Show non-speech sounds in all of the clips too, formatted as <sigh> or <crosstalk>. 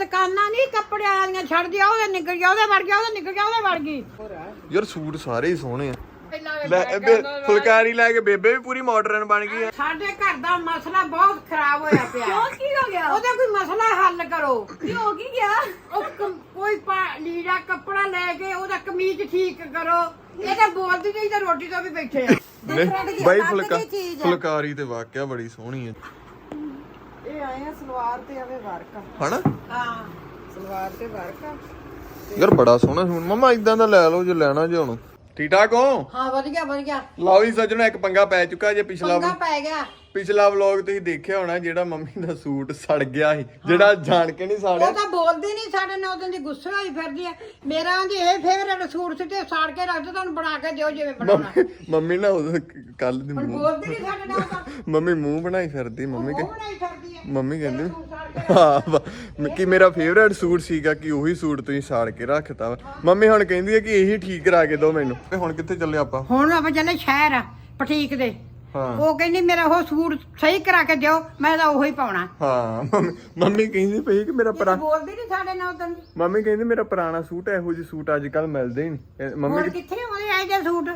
ਦੁਕਾਨਾਂ ਨਹੀਂ ਕੱਪੜਿਆਂ ਵਾਲੀਆਂ ਛੱਡ ਦਿਆ ਉਹਦੇ ਨਿਕਲ ਗਿਆ ਉਹਦੇ ਵੜ ਗਿਆ ਉਹਦੇ ਨਿਕਲ ਗਿਆ ਉਹਦੇ ਵੜ ਗਈ। ਯਾਰ ਸੂਟ ਸਾਰੇ ਹੀ ਸੋਹਣੇ ਆ। ਲੈ ਬੇ- ਫੁਲਕਾਰੀ ਲੈ ਕੇ ਬੇਬੇ ਵੀ ਪੂਰੀ ਮਾਡਰਨ ਬਣ ਗਈ ਆ। ਸਾਡੇ ਘਰ ਦਾ ਮਸਲਾ ਬਹੁਤ ਖਰਾਬ ਹੋਇਆ ਪਿਆ। ਕਿਉਂ ਕੀ ਹੋ ਗਿਆ? ਉਹਦਾ ਕੋਈ ਮਸਲਾ ਹੱਲ ਕਰੋ। ਕੀ ਹੋ ਕੀ ਗਿਆ? ਉਹ ਕ- ਕੋਈ ਪਾ- ਲੀੜਾ ਕੱਪੜਾ ਲੈ ਕੇ ਉਹਦਾ ਕਮੀਜ਼ ਠੀਕ ਕਰੋ। ਇਹ ਤਾਂ ਬੋਲਦੀ ਨਹੀਂ ਤਾਂ ਰੋਟੀ ਤੋਂ ਵੀ ਬੈਠੇ ਆ। ਨਹੀਂ ਬਾਈ ਫੁਲਕਾ ਫੁਲਕਾਰੀ ਤੇ ਵਾਕਿਆ ਬੜੀ ਸੋਹਣੀ ਹੈ ਇਹ ਆਏ ਆ ਸਲਵਾਰ ਤੇ ਆਵੇ ਵਰਕ ਹਨਾ? ਹਾਂ ਸਲਵਾਰ ਤੇ ਵਰਕ ਯਾਰ ਬੜਾ ਸੋਹਣਾ ਸੂਟ। ਮਮਾ ਇਦਾਂ ਦਾ ਲੈ ਲਓ ਜੇ ਲੈਣਾ ਜੇ ਹੁਣ। ਠੀਕ ਠਾਕ ਹੋ? ਹਾਂ ਵਧੀਆ ਵਧੀਆ ਲਓ ਜੀ ਸੱਜਣੋ ਇੱਕ ਪੰਗਾ ਪੈ ਚੁੱਕਾ ਜੇ ਪਿਛਲਾ ਪੰਗਾ ਪੈ ਗਿਆ। ਪਿਛਲਾ ਵਲੌਗ ਤੁਸੀਂ ਦੇਖਿਆ ਹੋਣਾ ਜਿਹੜਾ ਮੰਮੀ ਦਾ ਸੂਟ ਸੜ ਗਿਆ ਸੀ ਜਿਹੜਾ ਜਾਣ ਕੇ ਨਹੀਂ ਉਹ ਸਾੜਿਆ ਤਾਂ ਬੋਲਦੀ ਨਹੀਂ ਸਾਡੇ ਨਾਲ ਉਹਦੇ ਦੀ ਗੁੱਸੇ ਹੋਈ ਫਿਰਦੀ ਆ। ਮੇਰਾ ਆਂਦੀ ਇਹ ਫੇਵਰੇਟ ਸੂਟ ਸੀ ਤੇ ਸਾੜ ਕੇ ਰੱਖ ਦੇ ਤੁਹਾਨੂੰ ਬਣਾ ਕੇ ਦਿਓ ਜਿਵੇਂ ਬਣਾਉਣਾ। ਮੰਮੀ- ਨਾ ਉਹ ਕੱਲ ਦੀ ਮੂੰਹ ਬੋਲਦੀ ਨਹੀਂ ਸਾਡੇ ਨਾਲ ਉਹ ਮੰਮੀ ਮੂੰਹ ਬਣਾਈ ਫਿਰਦੀ ਮੰਮੀ ਉਹ ਕਿ ਮੰਮੀ ਕਹਿੰਦੀ ਹਾਂ ਕਿ ਮੇਰਾ ਫੇਵਰੇਟ ਸੂਟ ਸੀਗਾ ਕਿ ਉਹੀ ਸੂਟ ਤੁਸੀਂ ਸਾੜ ਕੇ ਰੱਖਤਾ ਵਾ। ਮੰਮੀ ਹੁਣ ਕਹਿੰਦੀ ਹੈ ਕਿ ਇਹੀ ਠੀਕ ਕਰਾ ਕੇ ਦਿਓ ਮੈਨੂੰ। ਤੇ ਹੁਣ ਕਿੱਥੇ ਚੱਲੇ ਆਪਾਂ? ਹੁਣ ਆਪਾਂ ਚੱਲੇ ਸ਼ਹਿਰ ਆ ਪਠੀਕ ਦੇ। ਹਾਂ। ਉਹ ਕਹਿੰਦੀ ਮੇਰਾ ਉਹ ਸੂਟ ਸਹੀ ਕਰਾ ਕੇ ਦਿਓ ਮੈਂ ਤਾਂ ਉਹੀ ਪਾਉਣਾ। ਹਾਂ ਮੰਮੀ- ਮੰਮੀ ਕਹਿੰਦੀ ਪਈ ਕਿ ਮੇਰਾ ਪੁਰਾ ਬੋਲਦੀ ਨਹੀਂ ਸਾਡੇ ਨਾਲ ਉਦੋਂ ਦੀ। ਮੰਮੀ ਕਹਿੰਦੀ ਮੇਰਾ ਪੁਰਾਣਾ ਸੂਟ ਹੈ ਇਹੋ ਜਿਹੇ ਸੂਟ ਅੱਜ ਕੱਲ ਮਿਲਦੇ ਹੀ ਨਹੀਂ ਇਹ ਮੰਮੀ ਹੁਣ ਕਿੱਥੇ ਉਹਦੇ ਆਏ ਜੇ ਸੂਟ?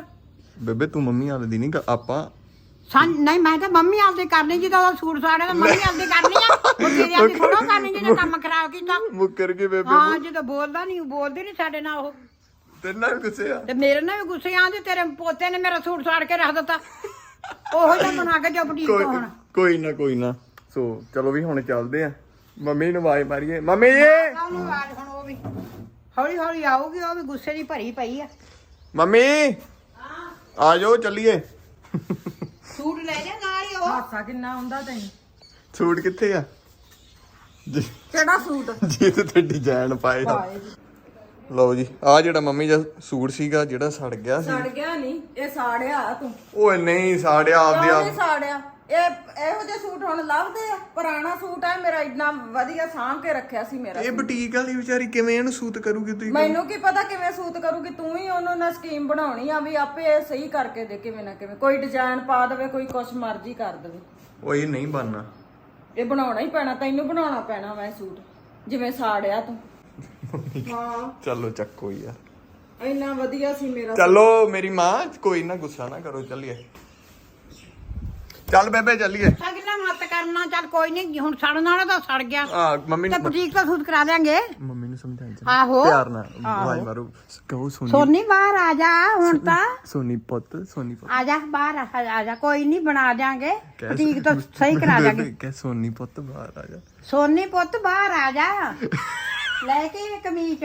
ਬੇਬੇ ਤੂੰ ਮੰਮੀ ਵਾਲੇ ਦੀ ਨਹੀਂ ਗ- ਆਪਾਂ ਸਾਂ ਨਹੀਂ ਮੈਂ ਤਾਂ ਮੰਮੀ ਆਪਦੇ ਕਰਨੀ ਜਦੋਂ ਉਹਦਾ ਸੂਟ ਸਾੜਿਆ ਤਾਂ ਮੰਮੀ ਆਪਦੇ ਕਰਨੀ ਆ। ਉਹ ਤੇਰੇ ਆਪਦੀ ਥੋੜਾ ਕਰਨੀ ਜਿਹਨੇ ਕੰਮ ਖਰਾਬ ਕੀਤਾ। ਮੁੱਕਰ ਕੇ ਬੇਬੇ ਹਾਂ ਜਦੋਂ ਬੋਲਦਾ ਨਹੀਂ ਬੋਲਦੀ ਨਹੀਂ ਸਾਡੇ ਨਾਲ ਉਹ। ਤੇਰੇ ਨਾਲ ਵੀ ਗੁੱਸੇ ਆ। ਤੇ ਮੇਰੇ ਨਾਲ ਵੀ ਗੁੱਸੇ ਆਂਦੇ ਤੇਰੇ ਪੋਤੇ ਨੇ ਮੇਰਾ ਸੂਟ ਸਾੜ ਕੇ ਰੱਖ ਦਿੱਤਾ। ਉਹੋ ਜਿਹਾ ਬਣਾ ਕੇ ਜੋ ਬੁਟੀਕ ਤੋਂ ਹੁਣ। ਕੋਈ ਨਾ ਕੋਈ ਨਾ। ਸੋ ਚਲੋ ਵੀ ਹੁਣ ਚੱਲਦੇ ਆ। ਮੰਮੀ ਨੂੰ ਆਵਾਜ਼ ਮਾਰੀਏ। ਮੰਮੀ ਜੀ! ਉਹਨੂੰ ਆਵਾਜ਼ ਹੁਣ ਉਹ ਵੀ। ਹੌਲੀ ਹੌਲੀ ਆਊਗੀ ਉਹ ਵੀ ਗੁੱਸੇ ਦੀ ਭਰੀ ਪਈ ਆ। ਮੰਮੀ! ਆ ਜਾਓ ਚੱਲੀਏ। ਸੂਟ ਲੈ ਜਾ ਨਾਲ ਹੀ ਉਹ। ਹਾਸਾ ਕਿੰਨਾ ਹੁੰਦਾ ਤੈਨੂੰ? ਸੂਟ ਕਿੱਥੇ ਆ? ਜੀ। ਕਿਹੜਾ ਸੂਟ? ਜੀ ਤੇ ਤੇ ਡਿਜ਼ਾਈਨ ਪਾਏ ਆ। ਲਓ ਜੀ ਆ ਜਿਹੜਾ ਮੰਮੀ ਦਾ ਸੂਟ ਸੀਗਾ ਜਿਹੜਾ ਸੜ ਗਿਆ ਸੀ। ਸੜ ਗਿਆ ਨਹੀਂ ਇਹ ਸਾੜਿਆ ਤੂੰ। ਓਏ ਨਹੀਂ ਸਾੜਿਆ ਆਪਦੇ ਆਪ ਨਹੀਂ ਸਾੜਿਆ? ਇਹ ਇਹੋ ਜਿਹੇ ਸੂਟ ਹੁਣ ਲੱਭਦੇ ਆ। ਪੁਰਾਣਾ ਸੂਟ ਹੈ ਮੇਰਾ ਇੰਨਾ ਵਧੀਆ ਸਾਂਭ ਕੇ ਰੱਖਿਆ ਸੀ ਮੇਰਾ ਇਹ ਬੁਟੀਕ ਵਾਲੀ ਵਿਚਾਰੀ ਕਿਵੇਂ ਇਹਨੂੰ ਸੂਤ ਕਰੂਗੀ ਤੁਸੀਂ ਮੈਨੂੰ ਕੀ ਪਤਾ ਕਿਵੇਂ ਸੂਤ ਕਰੂਗੀ ਤੂੰ ਹੀ ਉਹਨੂੰ ਨਾ ਸਕੀਮ ਬਣਾਉਣੀ ਆ ਵੀ ਆਪੇ ਇਹ ਸਹੀ ਕਰਕੇ ਦੇ ਕਿਵੇਂ ਨਾ ਕਿਵੇਂ। ਕੋਈ ਡਿਜ਼ਾਈਨ ਪਾ ਦੇਵੇ ਕੋਈ ਕੁਛ ਮਰਜ਼ੀ ਕਰ ਦੇਵੇ। ਇਹ ਨਹੀਂ ਬਣਨਾ। ਇਹ ਬਣਾਉਣਾ ਹੀ ਪੈਣਾ ਤੈਨੂੰ ਬਣਾਉਣਾ ਪੈਣਾ ਮੈਂ ਸੂਟ ਜਿਵੇਂ ਸਾੜਿਆ ਤੂੰ। ਹਾਂ। ਚਲੋ ਚੱਕੋ ਯਾਰ। ਇੰਨਾ ਵਧੀਆ ਸੀ ਮੇਰਾ ਚਲੋ ਮੇਰੀ ਮਾਂ ਕੋਈ ਨਾ ਗੁੱਸਾ ਨਾ ਕਰੋ ਚੱਲੀਏ। ਚੱਲ ਬੇਬੇ ਚੱਲੀਏ। ਅਗਲਾ ਮਤ ਕਰਨਾ ਚੱਲ ਕੋਈ ਨਹੀਂ ਹੁਣ ਸੜਨ ਵਾਲਾ ਤਾਂ ਸੜ ਗਿਆ। ਆ ਮੰਮੀ ਤੇ ਨੂੰ ਬੁਟੀਕ ਤੋਂ ਸੂਟ ਕਰਾ ਦਿਆਂਗੇ। ਮੰਮੀ ਨੂੰ ਸਮਝਾਈ ਜਾ ਆਹੋ। ਪਿਆਰ ਨਾਲ ਆਵਾਜ਼ ਮਾਰੋ। ਕਹੋ ਸੋਨੀ ਸੋਨੀ ਬਾਹਰ ਆ ਜਾ ਹੁਣ ਤਾਂ। ਸੋਨੀ ਪੁੱਤ ਸੋਨੀ ਪੁੱਤ। ਆ ਜਾ ਬਾਹਰ ਆ ਆ ਜਾ ਕੋਈ ਨਹੀਂ ਬਣਾ ਦਿਆਂਗੇ। ਬੁਟੀਕ ਤੋਂ ਸਹੀ ਕਰਾ ਦਿਆਂਗੇ। ਬੇਬੇ ਕਹਿ ਸੋਨੀ ਪੁੱਤ ਬਾਹਰ ਆ ਜਾ। ਸੋਨੀ ਪੁੱਤ ਬਾਹਰ ਆ ਜਾ। ਲੈ ਕੇ ਇਹ ਕਮੀਜ਼।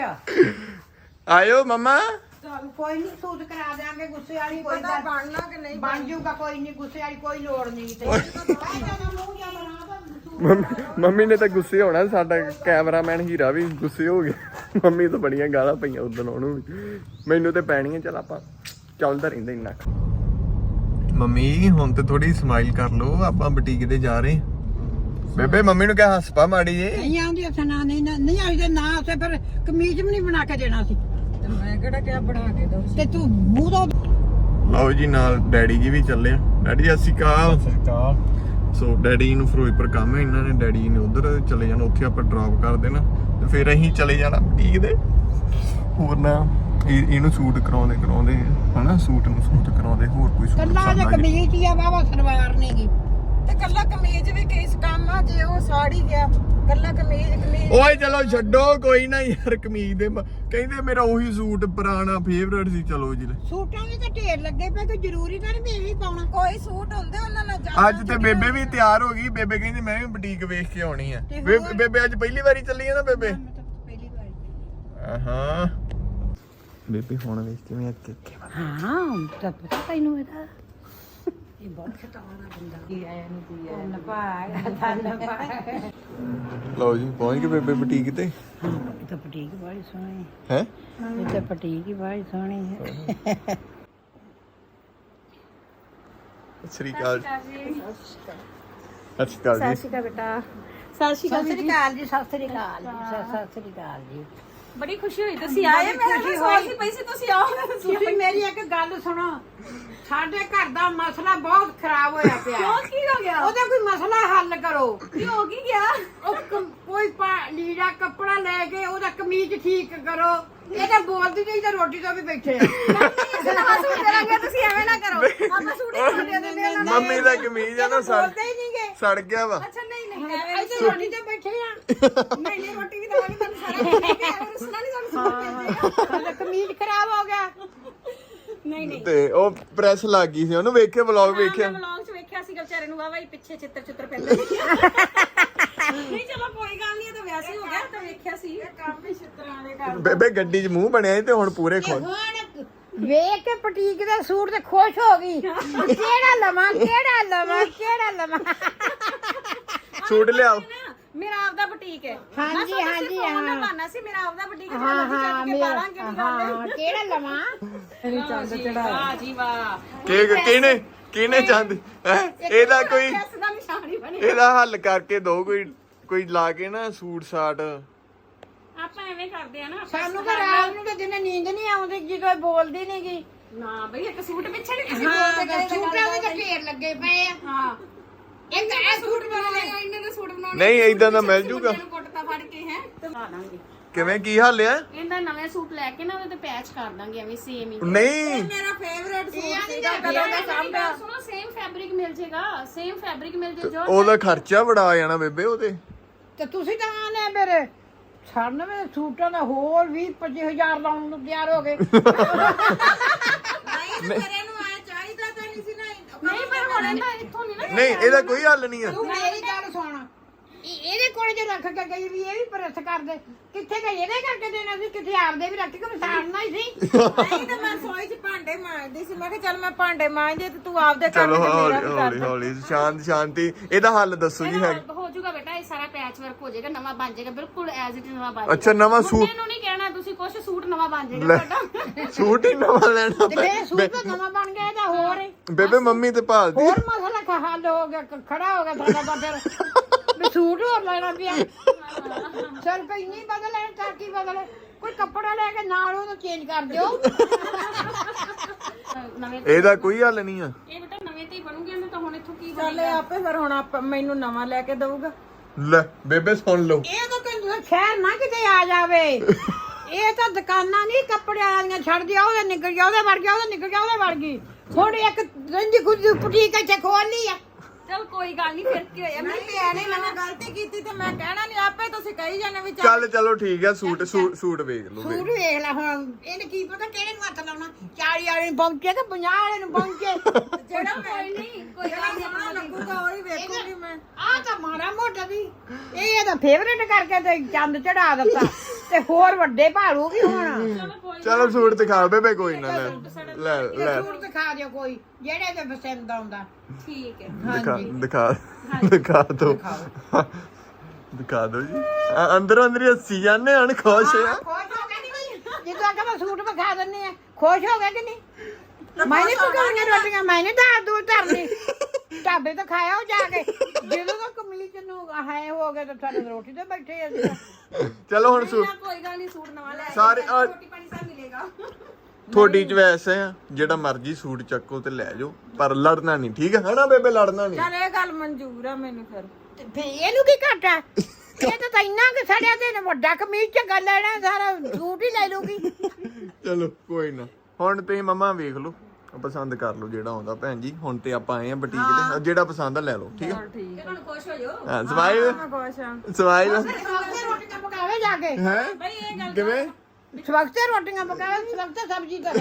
ਆਇਓ ਮਮਾ। ਚੱਲ ਕੋਈ ਨਹੀਂ ਸੂਟ ਕਰਾ ਦਿਆਂਗੇ ਗੁੱਸੇ ਵਾਲੀ ਕੋਈ ਪਤਾ ਬਣਨਾ ਕਿ ਨਹੀਂ ਬਣ ਜਾਊਗਾ ਕੋਈ ਨਹੀਂ ਗੁੱਸੇ ਵਾਲੀ ਕੋਈ ਲੋੜ ਨਹੀਂ ਤੇ। ਮੂੰਹ ਜਿਹਾ ਬਣਾ ਦੋ ਮੰਮੀ ਮੰਮੀ ਨੇ ਤਾਂ ਗੁੱਸੇ ਹੋਣਾ ਸਾਡਾ ਕੈਮਰਾਮੈਨ ਹੀਰਾ ਵੀ ਗੁੱਸੇ ਹੋ ਗਿਆ। ਮੰਮੀ ਤਾਂ ਬੜੀਆਂ ਗਾਲਾਂ ਪਈਆਂ ਉਦੋਂ ਉਹਨੂੰ ਵੀ। ਮੈਨੂੰ ਤੇ ਪੈਣੀਆਂ ਚਲ ਆਪਾਂ ਚੱਲਦਾ ਰਹਿੰਦਾ ਇੰਨਾ। ਮੰਮੀ ਹੁਣ ਤੇ ਥੋੜੀ ਸਮਾਈਲ ਕਰ ਲਓ ਆਪਾਂ ਬੁਟੀਕ ਤੇ ਜਾ ਰਹੇ। ਬੇਬੇ ਮੰਮੀ ਨੂੰ ਕਿਹਾ ਹੱਸ ਪਾ ਮਾੜੀ ਜੇ ਨਹੀਂ ਆਉਂਦੀ ਅਸਾਂ ਨਾ ਨਹੀਂ ਨਾ- ਨਹੀਂ ਆਈ ਤੇ ਨਾ ਅਸੇ ਫਿਰ ਕਮੀਜ਼ ਵੀ ਨਹੀਂ ਬਣਾ ਕੇ ਦੇਣਾ ਸੀ। ਤੇ ਮੈਂ ਕਿਹੜਾ ਕਿਹਾ ਬਣਾ ਕੇ ਦੋ ਤੇ ਤੂੰ ਮੂੰਹ ਤੋਂ ਲਓ ਜੀ ਨਾਲ ਡੈਡੀ ਜੀ ਵੀ ਚੱਲੇ ਆ। ਡੈਡੀ ਜੀ ਅਸੀਂ ਕਾਲ ਸੋ ਡੈਡੀ ਨੂੰ ਫਿਰੋਜ਼ਪੁਰ ਕੰਮ ਹੈ ਇਹਨਾਂ ਨੇ ਡੈਡੀ ਨੇ ਉਧਰ ਚਲੇ ਜਾਣਾ ਉੱਥੇ ਆਪਾਂ ਡ੍ਰੌਪ ਕਰ ਦੇਣਾ ਤੇ ਫਿਰ ਅਸੀਂ ਚਲੇ ਜਾਣਾ ਬੁਟੀਕ ਦੇ। ਹੋਰ ਨਾ ਇਹ- ਇਹਨੂੰ ਸੂਟ ਕਰਾਉਂਦੇ ਕਰਾਉਂਦੇ ਹਨਾ ਸੂਟ ਨੂੰ ਸੂਟ ਕਰਾਉਂਦੇ ਹੋਰ ਕੋਈ ਸੂਟ ਕੱਲਾ ਜੇ ਪਸੰਦ ਆ ਗਿਆ। ਕਮੀਜ਼ ਹੀ ਆ ਬਾਬਾ ਸਲਵਾਰ ਨਹੀਂ ਗੀ। ਤੇ ਕੱਲਾ ਕਮੀਜ਼ ਵੀ ਕਿਸ ਕੰਮ ਆ ਜੇ ਉਹ ਸਾੜੀ ਗਿਆ ਕੱਲਾ ਕਮੀਜ਼ ਕਮੀਜ਼। ਓਏ ਚਲੋ ਛੱਡੋ ਕੋਈ ਨਾ ਯਾਰ ਕਮੀਜ਼ ਦੇ ਮ- ਕਹਿੰਦੇ ਮੇਰਾ ਉਹੀ ਸੂਟ ਪੁਰਾਣਾ ਫੇਵਰਟ ਸੀ ਚਲੋ ਜੀ ਲੈ। ਸੂਟਾਂ ਦੇ ਤਾਂ ਢੇਰ ਲੱਗੇ ਪਏ ਕੋਈ ਜ਼ਰੂਰੀ ਤਾਂ ਨਹੀਂ ਵੀ ਇਹੀ ਪਾਉਣਾ। ਕੋਈ ਸੂਟ ਹੁੰਦੇ ਉਹਨਾਂ ਨਾਲ ਜਾ ਅੱਜ ਤੇ ਬੇਬੇ ਵੀ ਤਿਆਰ ਹੋ ਗਈ ਬੇਬੇ ਕਹਿੰਦੀ ਮੈਂ ਵੀ ਬੁਟੀਕ ਵੇਖ ਕੇ ਆਉਣੀ ਆ। ਤੇ ਬੇ- ਹੋਰ? ਬੇਬੇ ਅੱਜ ਪਹਿਲੀ ਵਾਰੀ ਚੱਲੀ ਆ ਨਾ ਬੇਬੇ? ਮੈਂ ਤਾਂ ਪਹਿਲੀ ਵਾਰ ਆਹਾਂ। ਬੇਬੀ ਹੁਣ ਵੇਖ ਕਿਵੇਂ ਅੱਗੇ ਅੱਗੇ ਵੱਧ- ਹਾਂ ਤਾਂ ਪਤਾ ਤੈਨੂੰ ਇਹਦਾ। ਇਹ ਬਹੁਤ ਖਤਰਨਾਕ ਬੰਦਾ। ਕੀ ਆਇਆ ਨੂੰ ਕੀ ਆਇਆ ਧੰਨ ਭਾਗ। ਧੰਨ ਭਾਗ। ਲਓ ਜੀ ਪਹੁੰਚ ਗਏ ਬੇਬੇ ਬੁਟੀਕ ਤੇ? ਇਹ ਤਾਂ ਪਟੀਕ ਬੜੀ ਸੋਹਣੀ ਹੈ। ਇਹ ਤਾਂ ਪਟੀਕ ਹੀ ਬੜੀ ਸੋਹਣੀ ਹੈ। ਸਤਿ ਸ੍ਰੀ ਅਕਾਲ ਸਤਿ ਸ੍ਰੀ ਅਕਾਲ ਜੀ। ਸ਼੍ਰੀ ਅਕਾਲ ਬੇਟਾ। ਸਤਿ ਸ਼੍ਰੀ ਸਤਿ ਸ੍ਰੀ ਅਕਾਲ ਜੀ ਸਤਿ ਸ੍ਰੀ ਅਕਾਲ ਜੀ ਸਤਿ ਸ੍ਰੀ ਅਕਾਲ ਜੀ। ਬੜੀ ਖੁਸ਼ੀ ਹੋਈ ਤੁਸੀਂ ਆਏ ਮੈਂ ਤਾਂ ਸੋਚਦੀ ਪਈ ਸੀ ਤੁਸੀਂ ਆਓਗੇ ਤੁਸੀਂ ਮੇਰੀ ਇੱਕ ਗੱਲ ਸੁਣੋ ਸਾਡੇ ਘਰ ਦਾ ਮਸਲਾ ਬਹੁਤ ਖਰਾਬ ਹੋਇਆ ਪਿਆ। ਕਿਉਂ ਕੀ ਹੋ ਗਿਆ? ਉਹਦਾ ਕੋਈ ਮਸਲਾ ਹੱਲ ਕਰੋ। ਕੀ ਹੋ ਗਿਆ? ਉਹ ਕ- ਕੋਈ ਪਾ- ਲੀੜਾ ਕੱਪੜਾ ਲੈ ਕੇ ਉਹਦਾ ਕਮੀਜ਼ ਠੀਕ ਕਰੋ। ਇਹ ਤਾਂ ਬੋਲਦੀ ਨਹੀਂ ਤਾਂ ਰੋਟੀ ਤੋਂ ਵੀ ਬੈਠੇ ਆ। ਅਸੀਂ ਨਵਾਂ ਸੂਟ ਦੇਵਾਂਗੇ ਤੁਸੀਂ ਐਵੇਂ ਨਾ ਕਰੋ। ਆਪਾਂ ਸੂਟ ਹੀ ਦੇ ਦਿੰਦੇ ਹਾਂ ਮੰਮੀ ਦਾ ਕਮੀਜ਼ ਆ ਨਾ ਸੜ ਬੋਲਦੇ ਹੀ ਨਹੀਂਗੇ ਸੜ ਗਿਆ ਵਾ। ਅੱਛਾ ਨਹੀਂ ਨਹੀਂ ਐਵੇਂ ਅਸੀਂ ਰੋਟੀ ਤੇ ਬੈਠੇ ਆ ਨਹੀਂ ਨਹੀਂ ਰੋਟੀ ਵੀ ਦੇਵਾਂਗੇ ਤੁਹਾਨੂੰ ਸਾਰਾ ਕੁਝ ਦੇ ਐਵੇਂ ਰੁਸਣਾ ਨਹੀਂ ਸਾਨੂੰ ਸੂਟ ਮਿਲ ਜਾਏਗਾ ਸਾਡਾ ਕਮੀਜ਼ ਖਰਾਬ ਹੋ ਗਿਆ। ਨਹੀਂ ਨਹੀਂ। ਤੇ ਉਹ ਪ੍ਰੈਸ ਲੱਗ ਗਈ ਸੀ ਉਹਨੂੰ ਵੇਖੇ ਵਲੌਗ ਵੇਖਿਆ ਵਲੌਗ 'ਚ ਵੇਖਿਆ ਸੀਗਾ ਵਿਚਾਰੇ ਨੂੰ ਵਾਵਾ ਹੀ ਪਿੱਛੇ ਚਿੱਤਰ ਚਿੱਤਰ ਪੈਂਦੇ। ਸੀ <laughs> ਨਹੀਂ ਚਲੋ ਕੋਈ ਗੱਲ ਨਹੀਂ ਇਹ ਤਾਂ ਵੈਸੇ ਹੀ ਹੋ ਗਿਆ ਤਾਂ ਵੇਖਿਆ ਸੀ? ਕੰਮ ਹੀ ਛਿੱਤਰਾਂ ਦੇ ਕਰ ਬੇਬੇ ਗੱਡੀ 'ਚ ਮੂੰਹ ਬਣਿਆ ਸੀ ਤੇ ਹੁਣ ਪੂਰੇ ਹੁਣ ਵੇਖ ਕੇ ਪਟੀਕ ਦਾ ਸੂਟ ਤੇ ਖੁਸ਼ ਹੋ ਗਈ। ਕਿਹੜਾ ਲਵਾਂ ਕਿਹੜਾ ਲਵਾਂ ਕਿਹੜਾ ਲਵਾਂ? ਸੂਟ ਲਿਆਓ। ਨਾ, ਮੇਰਾ ਆਪਦਾ ਬੁਟੀਕ ਹੈ। ਹਾਂਜੀ, ਮੈਂ ਹਾਂਜੀ, ਸੀ ਫੋਨ ਹਾਂ। ਬਹਾਨਾ ਸੀ ਮੇਰਾ ਆਪਦਾ ਬੁਟੀਕ ਹੈ ਹਾਂ ਹਾਂ ਮੇਰਾ ਹੈ? ਕਿਹੜਾ ਲਵਾਂ? ਚੰਦ ਚੜਾ ਵਾਹ ਜੀ ਵਾਹ। ਕਿ ਕਿਹਨੇ ਕਿਹਨੇ ਚਾਹੁੰਦੇ ਹੈਂ? ਇਹਦਾ ਕੋਈ ਇਸ ਦਾ ਨਿਸ਼ਾਨ ਹੀ ਬਣੇ ਇਹਦਾ ਹੱਲ ਕਰਕੇ ਦੋ ਕੋਈ ਕੋਈ ਲਾ ਕੇ ਨਾ ਸੂਟ ਸਾਟ ਆਪਾਂ ਐਵੇਂ ਕਰਦੇ ਆ ਨਾ ਆਪਾਂ ਸਾਨੂੰ ਤਾਂ ਰਾਤ ਨੂੰ ਤਾਂ ਦਿਨੇ ਨੀਂਦ ਨਹੀਂ ਆਉਂਦੀ ਜਦੋਂ ਇਹ ਬੋਲਦੀ ਨਹੀਂ ਗੀ। ਨਾ ਬਈ ਇੱਕ ਸੂਟ ਪਿੱਛੇ ਨਹੀਂ ਤੁਸੀਂ ਹਾਂ ਬੋਲਦੇ ਕਰੇ ਸੂਟਾਂ ਦੇ ਤਾਂ ਢੇਰ ਲੱਗੇ ਪਏ ਆ। ਹਾਂ। ਇੱਕ ਇਹ ਸੂਟ ਬਣਾਉਣੇ ਇੰਨੇ ਦੇ ਸੂਟ ਬਣਾਉਣੇ ਨਹੀਂ ਏਦਾਂ ਦਾ ਮਿਲ ਜੂਗਾ। ਇਹਨੂੰ ਕੁੱਟਤਾ ਫੜ ਕੇ ਹੈ। ਬਣਾ ਦਾਂਗੇ। ਕਿਵੇਂ ਕੀ ਹੱਲ ਆ? ਇਹਦਾ ਨਵੇਂ ਸੂਟ ਲੈ ਕੇ ਨਾ ਉਹਦੇ ਤੇ ਪੈਚ ਕਰ ਦਾਂਗੇ ਐਵੇਂ ਸੇਮ ਹੀ। ਨਹੀਂ। ਮੇਰਾ ਫੇਵਰੇਟ ਇਹ ਸੂਟ ਨਹੀਂ ਸੀਗਾ ਤਾਂ ਕਦੋਂ ਦਾ ਮੇਰੀ ਸਾਂਭਿਆ। ਗੱਲ ਸੁਣੋ ਸੇਮ ਫੈਬਰਿਕ ਮਿਲ ਜੇਗਾ ਸੇਮ ਫੈਬਰਿਕ ਮਿਲ ਜੇ ਜੋ ਉਹਦਾ ਖਰਚਾ ਬੜਾ ਆ ਜਾਣਾ ਬੇਬੇ ਉਹਦੇ। ਤੇ ਤੁਸੀਂ ਤਾਂ ਆਨੇ ਮੇਰੇ। ਸਾਨੂੰ ਵੀ ਸੂਟਾਂ ਦਾ ਹੋਰ 20 25000 ਲਾਉਣ ਨੂੰ ਤਿਆਰ ਹੋ ਗਏ। ਨਹੀਂ ਤੇ ਫਿਰ ਇਹਨੂੰ ਐ ਚਾਹੀਦਾ ਤਾਂ ਨਹੀਂ ਸੀ ਨਾ ਨਹੀਂ ਪਰ ਹੁਣ ਇਹਦਾ ਇੱਥੋਂ ਨਹੀਂ ਨਾ ਨਹੀਂ ਇਹਦਾ ਕੋਈ ਹੱਲ ਨਹੀਂ ਆ। ਤੂੰ ਮੇਰੀ ਗੱਲ ਸੁਣ। ਇਹ- ਇਹਦੇ ਕੋਲ ਜੇ ਰੱਖ ਕੇ ਗਈ ਵੀ ਇਹ ਵੀ ਪ੍ਰੈਸ ਕਰਦੇ ਕਿੱਥੇ ਗਈ? ਇਹਦੇ ਕਰਕੇ ਦੇਣਾ ਸੀ ਕਿੱਥੇ ਆਪਦੇ ਵੀ ਰੱਖ ਕੇ ਵਿਸਾਰਨਾ ਹੀ ਸੀ। ਨਹੀਂ ਤੇ ਮੈਂ ਸੋਈ ਚ ਭਾਂਡੇ ਮਾਂਜਦੀ ਸੀ। ਮੈਂ ਕਿਹਾ ਚੱਲ ਮੈਂ ਭਾਂਡੇ ਮਾਂਜਦੀ ਤੇ ਤੂੰ ਆਪਦੇ ਕਰ ਚਲੋ ਤੇ ਮੇਰਾ ਹੌਲੀ ਵੀ ਕਰ ਹੌਲੀ ਹੌਲੀ। ਸ਼ਾਂਤ ਸ਼ਾਂਤੀ। ਇਹਦਾ ਹੱਲ ਦੱਸੋ ਜੀ ਹੈ? ਹੋ ਜਾਊਗਾ ਬੇਟਾ ਇਹ ਸਾਰਾ ਪੈਚ ਵਰਕ ਹੋ ਜਾਏਗਾ ਨਵਾਂ ਬਣ ਜਾਏਗਾ ਬਿਲਕੁਲ ਐਜ਼ ਇਟ ਨਵਾਂ ਬਣ ਅੱਛਾ ਨਵਾਂ ਸੂਟ ਮੁੰਡੇ ਨੂੰ ਨਹੀਂ ਕਹਿਣਾ ਤੁਸੀਂ ਕੁਛ ਸੂਟ ਨਵਾਂ ਬਣ ਜਾਏਗਾ ਲੈ ਤੁਹਾਡਾ। ਸੂਟ ਹੀ ਨਵਾਂ ਲੈਣਾ ਤੇ ਫੇਰ ਸੂਟ ਤਾਂ ਨਵਾਂ ਬਣ ਗਿਆ ਇਹਦਾ ਹੋਰ ਏ। ਬੇਬੇ ਮੰਮੀ ਤੇ ਭਾਲਦੀ। ਹੋਰ ਮਸਲਾ ਖ- ਹੱਲ ਹੋ ਗਿਆ ਕ- ਖੜਾ ਹੋ ਗਿਆ ਸਾਡਾ ਤਾਂ ਫਿਰ। ਵੀ ਸੂਟ ਹੋਰ ਲੈਣਾ ਪਿਆ ਚਲ ਕੋਈ ਨਹੀਂ ਬਦਲੇ ਤਾਂ ਕੀ ਬਦਲੇ। ਕੋਈ ਕੱਪੜਾ ਲੈ ਕੇ ਨਾਲ ਉਹਨੂੰ ਚੇਂਜ ਕਰ ਦਿਓ। ਨਵੇਂ ਇਹਦਾ ਕੋਈ ਹੱਲ ਨਹੀਂ ਆ। ਇਹ ਬੇਟਾ ਨਵੇਂ ਤੇ ਹੀ ਬਣੂਗੇ ਨਾ ਤਾਂ ਹੁਣ ਇੱਥੋਂ ਕੀ ਚੱਲ ਇਹ ਆਪੇ ਫਿਰ ਹੁਣ ਆਪ ਮੈਨੂੰ ਨਵਾਂ ਲੈ ਕੇ ਦਊਗਾ। ਲੈ ਬੇਬੇ ਸੁਣ ਲਓ। ਇਹ ਤਾਂ ਤੈਨੂੰ ਸ਼ਹਿਰ ਨਾ ਕਿਤੇ ਆ ਜਾਵੇ। ਇਹ ਤਾਂ ਦੁਕਾਨਾਂ ਨਹੀਂ ਕੱਪੜੇ ਵਾਲੀਆਂ ਛੱਡਦੀ ਆ ਉਹਦੇ ਨਿਕਲ ਗਿਆ ਉਹਦੇ ਵੜ ਗਿਆ ਉਹਦੇ ਨਿਕਲ ਗਿਆ ਉਹਦੇ ਵੜ ਗਈ। ਥੋੜੀ ਇੱਕ ਰੰਜੀ ਖੁਦ ਬੁਟੀਕ ਇੱਥੇ ਖੋਲ ਲਈ ਆ। ਚਲ ਕੋਈ ਗੱਲ ਨਹੀਂ ਫਿਰ ਕੀ ਹੋਇਆ? ਨਹੀਂ ਪਿਆ ਨਹੀਂ ਮੈਂ ਗਲਤੀ ਕੀਤੀ ਤੇ ਮੈਂ ਕਹਿਣਾ ਨਹੀਂ ਆਪੇ ਤੁਸੀਂ ਕਹੀ ਜਾਂਦੇ ਵੀ ਚੱਲ। ਚੱਲ ਚਲੋ ਠੀਕ ਆ ਸੂਟ ਸੂਟ ਸੂਟ ਵੇਖ ਲਓ ਵੇਖ। ਸੂਟ ਵੇਖ। ਲੈ ਹੁਣ ਇਹਨੇ ਕੀ ਪਤਾ ਕਿਹੜੇ ਨੂੰ ਹੱਥ ਲਾਉਣਾ 40 ਵਾਲੇ ਨੂੰ ਪਹੁੰਚੇ ਕਿ 50 ਵਾਲੇ ਨੂੰ ਪਹੁੰਚੇ <laughs> ਜਿਹੜਾ ਕੋਈ ਨਹੀਂ ਕੋਈ ਗੱਲ ਨਹੀਂ ਸੋਹਣਾ ਲੱਗੂਗਾ ਉਹ ਹੀ ਵੇਖੂਗੀ ਮੈਂ। ਆ ਤਾਂ ਮਾੜਾ ਮੋਟਾ ਵੀ ਇਹ ਇਹਦਾ ਫੇਵਰੇਟ ਕਰਕੇ ਤੇ ਚੰਦ ਚੜਾ ਦਿੱਤਾ। ਤੇ ਹੋਰ ਵੱਡੇ ਭਾਲੂਗੀ ਹੁਣ। ਚਲੋ ਸੂਟ ਦਿਖਾ ਬੇਬੇ ਕੋਈ ਨਾ ਲੈ ਲੈ ਲੈ ਸੂਟ ਦਿਖਾ ਦਿਓ ਕੋਈ। ਜਿਹੜੇ ਤੇ ਪਸੰਦ ਆਉਂਦਾ। ਠੀਕ ਹੈ। ਦਿਖਾ ਦਿਖਾ ਦਿਖਾ ਦੋ। ਦਿਖਾ ਦੋ ਜੀ। ਆ, ਅੰਦਰੋਂ ਅੰਦਰ ਹੀ ਹੱਸੀ ਜਾਂਦੇ ਹਨ ਖੁਸ਼ ਆ। ਖੁਸ਼ ਹੋ ਗਏ ਨਹੀਂ ਜਿੱਦਾਂ ਕਿ ਮੈਂ ਸੂਟ ਵਿਖਾ ਦਿੰਨੀ ਆ। ਖੁਸ਼ ਹੋ ਗਏ ਕਿ ਨਹੀਂ? ਮੈਂ ਨਹੀਂ ਪਕਾਉਣੀਆਂ ਰੋਟੀਆਂ ਮੈਂ ਨਹੀਂ ਦਾਲ ਦੂਲ ਧਰਨੀ। ਢਾਬੇ ਤੋਂ ਖਾਇਆ ਉਹ ਜਾ ਕੇ। ਜਦੋਂ ਤੱਕ ਕਮੀਜ਼ ਨੂੰ ਹੈ ਹੋ ਗਏ ਤਾਂ ਸਾਡੇ ਰੋਟੀ ਤੇ ਬੈਠੇ ਅਸੀਂ ਚਲੋ ਹੁਣ ਸੂਟ ਕੋਈ ਗੱਲ ਨਹੀਂ ਸੂਟ ਨਵਾਂ ਲੈ ਸਾਰੇ ਆ, ਰੋਟੀ ਪਾਣੀ ਸਭ ਮਿਲੇਗਾ। ਤੁਹਾਡੀ ਚ ਵੈਸੇ ਆ ਜਿਹੜਾ ਮਰਜ਼ੀ ਸੂਟ ਚੱਕੋ ਤੇ ਲੈ ਜਾਓ ਪਰ ਲੜਨਾ ਨਹੀਂ ਠੀਕ ਹੈ ਹਨਾ ਬੇਬੇ ਲੜਨਾ ਨਹੀਂ। ਚੱਲ ਇਹ ਗੱਲ ਮਨਜ਼ੂਰ ਆ ਮੈਨੂੰ ਫਿਰ। ਤੇ ਫੇ ਇਹਨੂੰ ਕੀ ਘਾਟਾ ਇਹ ਤਾਂ ਤਾਂ ਇੰਨਾ ਕਿ ਸੜਿਆ ਤੇ ਇਹਨੇ ਵੱਡਾ ਕਮੀਜ਼ ਚੰਗਾ ਲੈਣਾ ਸਾਰਾ ਸੂਟ ਹੀ ਲੈ ਲੂਗੀ ਚਲੋ ਕੋਈ ਨਾ। ਹੁਣ ਤੁਸੀਂ ਮਮਾ ਵੇਖ ਲਓ ਪਸੰਦ ਕਰ ਲਓ ਜਿਹੜਾ ਆਉਂਦਾ ਭੈਣ ਜੀ। ਹੁਣ ਤੇ ਆਪਾਂ ਆਏ ਆ ਬੁਟੀਕ ਤੇ ਜਿਹੜਾ ਪਸੰਦ ਆ ਲੈ ਲਓ ਠੀਕ ਹੈ ਠੀਕ ਹੁਣ ਖੁਸ਼ ਹੋ ਜਾਓ ਹਾਂ ਆ। ਸਮਾਈਲ। ਸਵਖਤੇ ਰੋਟੀਆਂ ਪਕਾਵੇ ਜਾ ਕੇ। ਹੈ? ਬਈ ਇਹ ਗੱਲ ਕਿਵੇਂ? ਸਵਖਤੇ ਰੋਟੀਆਂ ਪਕਾਵੇ ਸਵਖਤੇ ਸਬਜ਼ੀ ਧਰੇ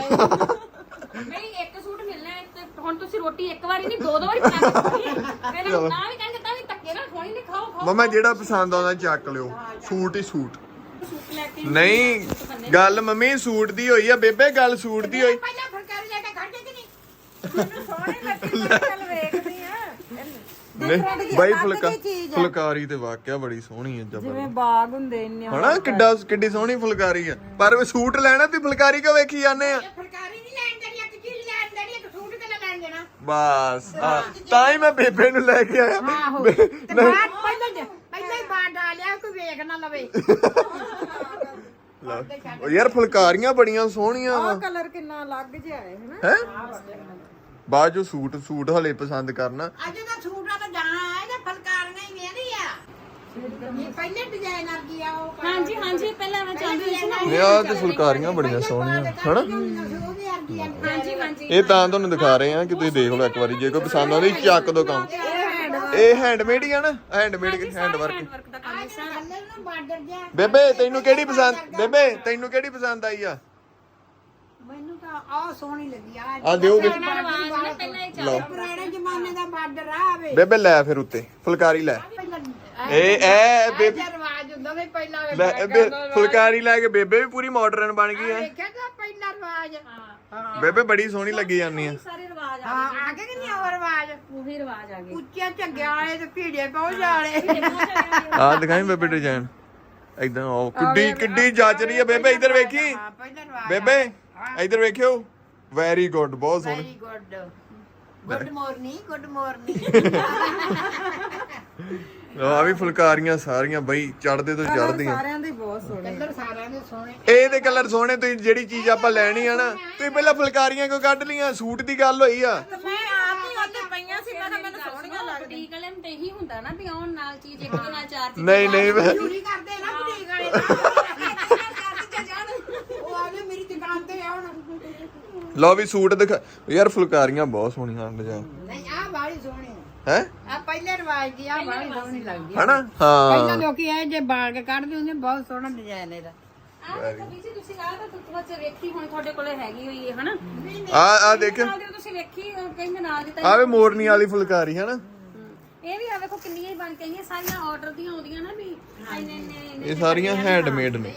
ਨਹੀਂ ਇੱਕ ਸੂਟ ਮਿਲਣਾ ਹੈ ਤੇ ਹੁਣ ਤੁਸੀਂ ਰੋਟੀ ਇੱਕ ਵਾਰੀ ਨਹੀਂ ਦੋ ਦੋ ਵਾਰੀ ਕੇ ਖਾਣੀ ਹੈ ਨਾ ਵੀ ਕਹਿੰਦੇ ਤਾਂ ਵੀ ਧੱਕੇ ਨਾਲ ਖੋਣੀ ਨਹੀਂ ਖਾਓ ਖਾਓ ਮਮਾ ਜਿਹੜਾ ਪਸੰਦ ਆਉਂਦਾ ਚੱਕ ਲਿਓ। ਸੂਟ ਹੀ ਸੂਟ। ਸੂਟ ਲੈ ਕੇ ਨਹੀਂ ਗੱਲ ਮੰਮੀ ਸੂਟ ਦੀ ਹੋਈ ਆ ਬੇਬੇ ਗੱਲ ਸੂਟ ਦੀ ਹੋਈ। ਪਹਿਲਾਂ ਫਰਕਾਰੀ ਲੈ ਕੇ ਖੜ ਕੇ ਨਹੀਂ? <laughs> ਮੈਨੂੰ ਸੋਹਣੀ ਲੱਗੀ ਮੈਂ ਚੱਲ ਵੇਖਦੀ ਆ ਨਹੀਂ ਬਾਈ ਫੁਲਕਾ। ਫੁਲਕਾਰੀ ਤੇ ਵਾਕਿਆ ਬੜੀ ਸੋਹਣੀ ਹੈ ਜਿਵੇਂ ਜਬਰ ਬਾਗ ਹੁੰਦੇ ਇੰਨੇ ਹਣਾ ਕਿੱਡਾ ਕਿੱਡੀ ਸੋਹਣੀ ਫੁਲਕਾਰੀ ਆ। ਪਰ ਉਹ ਸੂਟ ਲੈਣਾ ਤੇ ਫੁਲਕਾਰੀ ਕਿਉਂ ਵੇਖੀ ਜਾਂਦੇ ਆ? ਫਰਕਾਰੀ ਨਹੀਂ ਲੈਣ ਦੇਣੀ ਇੱਕ ਚੀਜ਼ ਲੈਣ ਦੇਣੀ ਇੱਕ ਸੂਟ ਤੇ ਲੈਣ ਦੇਣਾ? ਬਸ ਆ, ਤਾਂ ਹੀ ਮੈਂ ਬੇਬੇ ਨੂੰ ਲੈ ਕੇ ਆਇਆ। ਆਹੋ ਤੇ ਬਾਹਰ ਪਹਿਲਾਂ ਦੇ- ਪਹਿਲਾਂ ਹੀ ਬਾਹਰ ਡਾਲਿਆ ਕੋਈ ਵੇਖ ਨਾ ਲਵੇ। ਉਹ ਯਾਰ ਫੁਲਕਾਰੀਆਂ ਬੜੀਆਂ ਸੋਹਣੀਆਂ ਵਾ। ਆਹ ਕਲਰ ਕਿੰਨਾ ਅਲੱਗ ਜਿਹਾ ਹੈ ਹਨਾ? ਹੈ? ਬਾਅਦ ਜੋ ਸੂਟ ਸੂਟ ਹਲੇ ਪਸੰਦ ਕਰਨਾ। ਅੱਜ ਦਾ ਸੂਟਾਂ ਤਾਂ ਜਾਣਾ ਹੈ ਜਾਂ ਫਲਕਾਰੀਆਂ ਹੀ ਵੇਰੀ ਆ। ਇਹ ਪਹਿਲੇ ਡਿਜ਼ਾਈਨਰ ਦੀ ਆ ਉਹ ਹਾਂਜੀ ਹਾਂਜੀ ਪਹਿਲਾਂ ਮੈਂ ਚਾਹੁੰਦੀ ਸੀ ਨਾ। ਇਹ ਆ ਤੇ ਫੁਲਕਾਰੀਆਂ ਬੜੀਆਂ ਸੋਹਣੀਆਂ ਹਨਾ? ਹਾਂਜੀ ਹਾਂਜੀ। ਇਹ ਤਾਂ ਤੁਹਾਨੂੰ ਦਿਖਾ ਰਹੇ ਆ ਕਿ ਤੁਸੀਂ ਦੇਖ ਲਓ ਇੱਕ ਵਾਰੀ ਜੇ ਕੋਈ ਪਸੰਦ ਆਉਂਦੀ ਚੱਕ ਦੋ ਕੰਮ। ਇਹ ਹੈਂਡਮੇਡ ਹੀ ਆ ਨਾ ਹੈਂਡਮੇਡ ਹੈਂਡ ਵਰਕ ਵਰਕ ਦਾ ਕੰਮ ਹੈ ਸਾਰਾ। ਬਾਰਡਰ ਜਿਹਾ ਬੇਬੇ ਤੈਨੂੰ ਕਿਹੜੀ ਪਸੰਦ ਬੇਬੇ ਤੈਨੂੰ ਕਿਹੜੀ ਪਸੰਦ ਆਈ ਆ? ਆਹ ਸੋਹਣੀ ਲੱਗੀ ਆ ਆ ਦਿਓ ਵੀ ਆਵਾਜ਼ ਨਾ ਪਹਿਲਾਂ ਇਹ ਲਓ ਪੁਰਾਣੇ ਜ਼ਮਾਨੇ ਦਾ ਬਾਰਡਰ ਆ ਵੇ। ਬੇਬੇ ਲੈ ਫਿਰ ਉੱਤੇ ਫੁਲਕਾਰੀ ਲੈ। ਇਹ ਐ ਬੇਬੇ ਰਿਵਾਜ ਹੁੰਦਾ ਵੀ ਪਹਿਲਾਂ ਵੇ ਲੈ ਬੇ- ਫੁਲਕਾਰੀ ਲੈ ਕੇ ਬੇਬੇ ਵੀ ਪੂਰੀ ਮਾਡਰਨ ਬਣ ਗਈ ਆ ਦੇਖਿਆ ਤਾਂ ਪਹਿਲਾ ਰਿਵਾਜ? ਬੇਬੇ ਬੜੀ ਸੋਹਣੀ ਲੱਗੀ ਜਾਂਦੀ ਆ। ਸਾਰੇ ਰਿਵਾਜ ਆ ਹਾਂ ਆ ਕੇ ਕਿ ਨਹੀਂ ਰਿਵਾਜ? ਉਹੀ ਰਿਵਾਜ ਆ ਗਏ। ਉੱਚੇ ਝੱਗਿਆਂ ਵਾਲੇ ਤੇ ਭੀੜੇ ਪਹੁੰਚ ਵਾਲੇ। ਆ ਦਿਖਾਈ ਬੇਬੇ ਡਿਜ਼ਾਈਨ ਇਦਾਂ ਉਹ ਕਿੱਡੀ ਕਿੱਡੀ ਜੱਜ ਰਹੀ ਆ ਬੇਬੇ ਇੱਧਰ ਵੇਖੀ। ਹਾਂ ਪਹਿਲਾ ਰਿਵਾਜ ਬੇਬੇ। ਇੱਧਰ ਵੇਖਿਓ। ਵੈਰੀ ਗੁੱਡ ਬਹੁਤ ਸੋਹਣੀ। Very good good morning good morning ਆ ਵੀ ਫੁਲਕਾਰੀਆਂ ਸਾਰੀਆਂ ਬਈ ਚੜਦੇ ਤੋਂ ਚੜਦੀਆਂ ਸਾਰਿਆਂ ਦੇ ਬਹੁਤ ਸੋਹਣੇ। ਕਲਰ ਸਾਰਿਆਂ ਦੇ ਸੋਹਣੇ। ਇਹ ਤੇ ਕਲਰ ਸੋਹਣੇ ਤੁਸੀਂ ਜਿਹੜੀ ਚੀਜ਼ ਆਪਾਂ ਲੈਣੀ ਆ ਨਾ ਤੁਸੀਂ ਪਹਿਲਾਂ ਫੁਲਕਾਰੀਆਂ ਕਿਉਂ ਕੱਢ ਲੀਆਂ ਸੂਟ ਦੀ ਗੱਲ ਹੋਈ ਆ। ਮੈਂ ਆਪ ਹੀ ਉੱਤੇ ਪਈਆਂ ਸੀ ਮੈਂ ਕਿਹਾ ਮੈਨੂੰ ਸੋਹਣੀਆਂ ਲੱਗਦੀਆਂ। ਬੁਟੀਕ ਵਾਲਿਆਂ ਨੂੰ ਤੇ ਇਹੀ ਹੁੰਦਾ ਨਾ ਵੀ ਆਉਣ ਨਾਲ ਚੀਜ਼ ਇੱਕ ਦੇ ਨਾਲ ਚਾਰ ਚੀਜ਼ਾਂ ਨਹੀਂ ਨਹੀਂ ਮੈਂ- ਚੋਰੀ ਕਰਦੇ ਨਾ ਬੁਟੀਕ ਵਾਲੇ ਉਹ ਆਵੇ ਮੇਰੀ ਆਉਣ ਲਓ ਵੀ ਸੂਟ ਦਿਖਾ ਯਾਰ ਫੁਲਕਾਰੀਆਂ ਬਹੁਤ ਸੋਹਣੀਆਂ ਡਿਜ਼ਾਈਨ ਨਹੀਂ ਆ ਬਾੜੀ ਸੋਹਣੀ। ਹੈ? ਆ ਪਹਿਲੇ ਰਿਵਾਜ ਦੀ ਆ ਬਾੜੀ ਸੋਹਣੀ ਲੱਗਦੀ ਆ। ਹਨਾ? ਪਹਿਲਾਂ ਹਾਂ ਲੋਕੀ ਇਹ ਜੇ ਬਾਲ ਕੇ ਕੱਢਦੇ ਹੁੰਦੇ ਬਹੁਤ ਸੋਹਣਾ ਡਿਜ਼ਾਈਨ ਇਹਦਾ। ਆਹ ਦੇਖੋ ਬੀਜੀ ਤੁਸੀਂ ਆਹ ਤਾਂ ਤੁਸੀਂ ਬੱਚੇ ਵੇਖੀ ਹੁਣ ਤੁਹਾਡੇ ਕੋਲੇ ਹੈਗੀ ਹੋਈ ਹੈ ਹਨਾ? ਆ ਆ ਦੇਖ। ਨਾਲ ਦੀ ਤੁਸੀਂ ਵੇਖੀ ਉਹ ਕਹਿੰਦੇ ਨਾਲ ਦੀ ਤਾਂ ਆਵੇ ਮੋਰਨੀ ਵਾਲੀ ਫੁਲਕਾਰੀ ਹਨਾ। ਇਹ ਵੀ ਆ ਵੇਖੋ ਕਿੰਨੀਆਂ ਹੀ ਬਣ ਕੇ ਆਈਆਂ ਸਾਰੀਆਂ ਆਰਡਰ ਦੀਆਂ ਆਉਂਦੀਆਂ ਨਾ ਵੀ ਇੰਨੇ ਇੰਨੇ ਇੰਨੇ ਇਹ ਸਾਰੀਆਂ ਹੈਂਡਮੇਡ ਨੇ।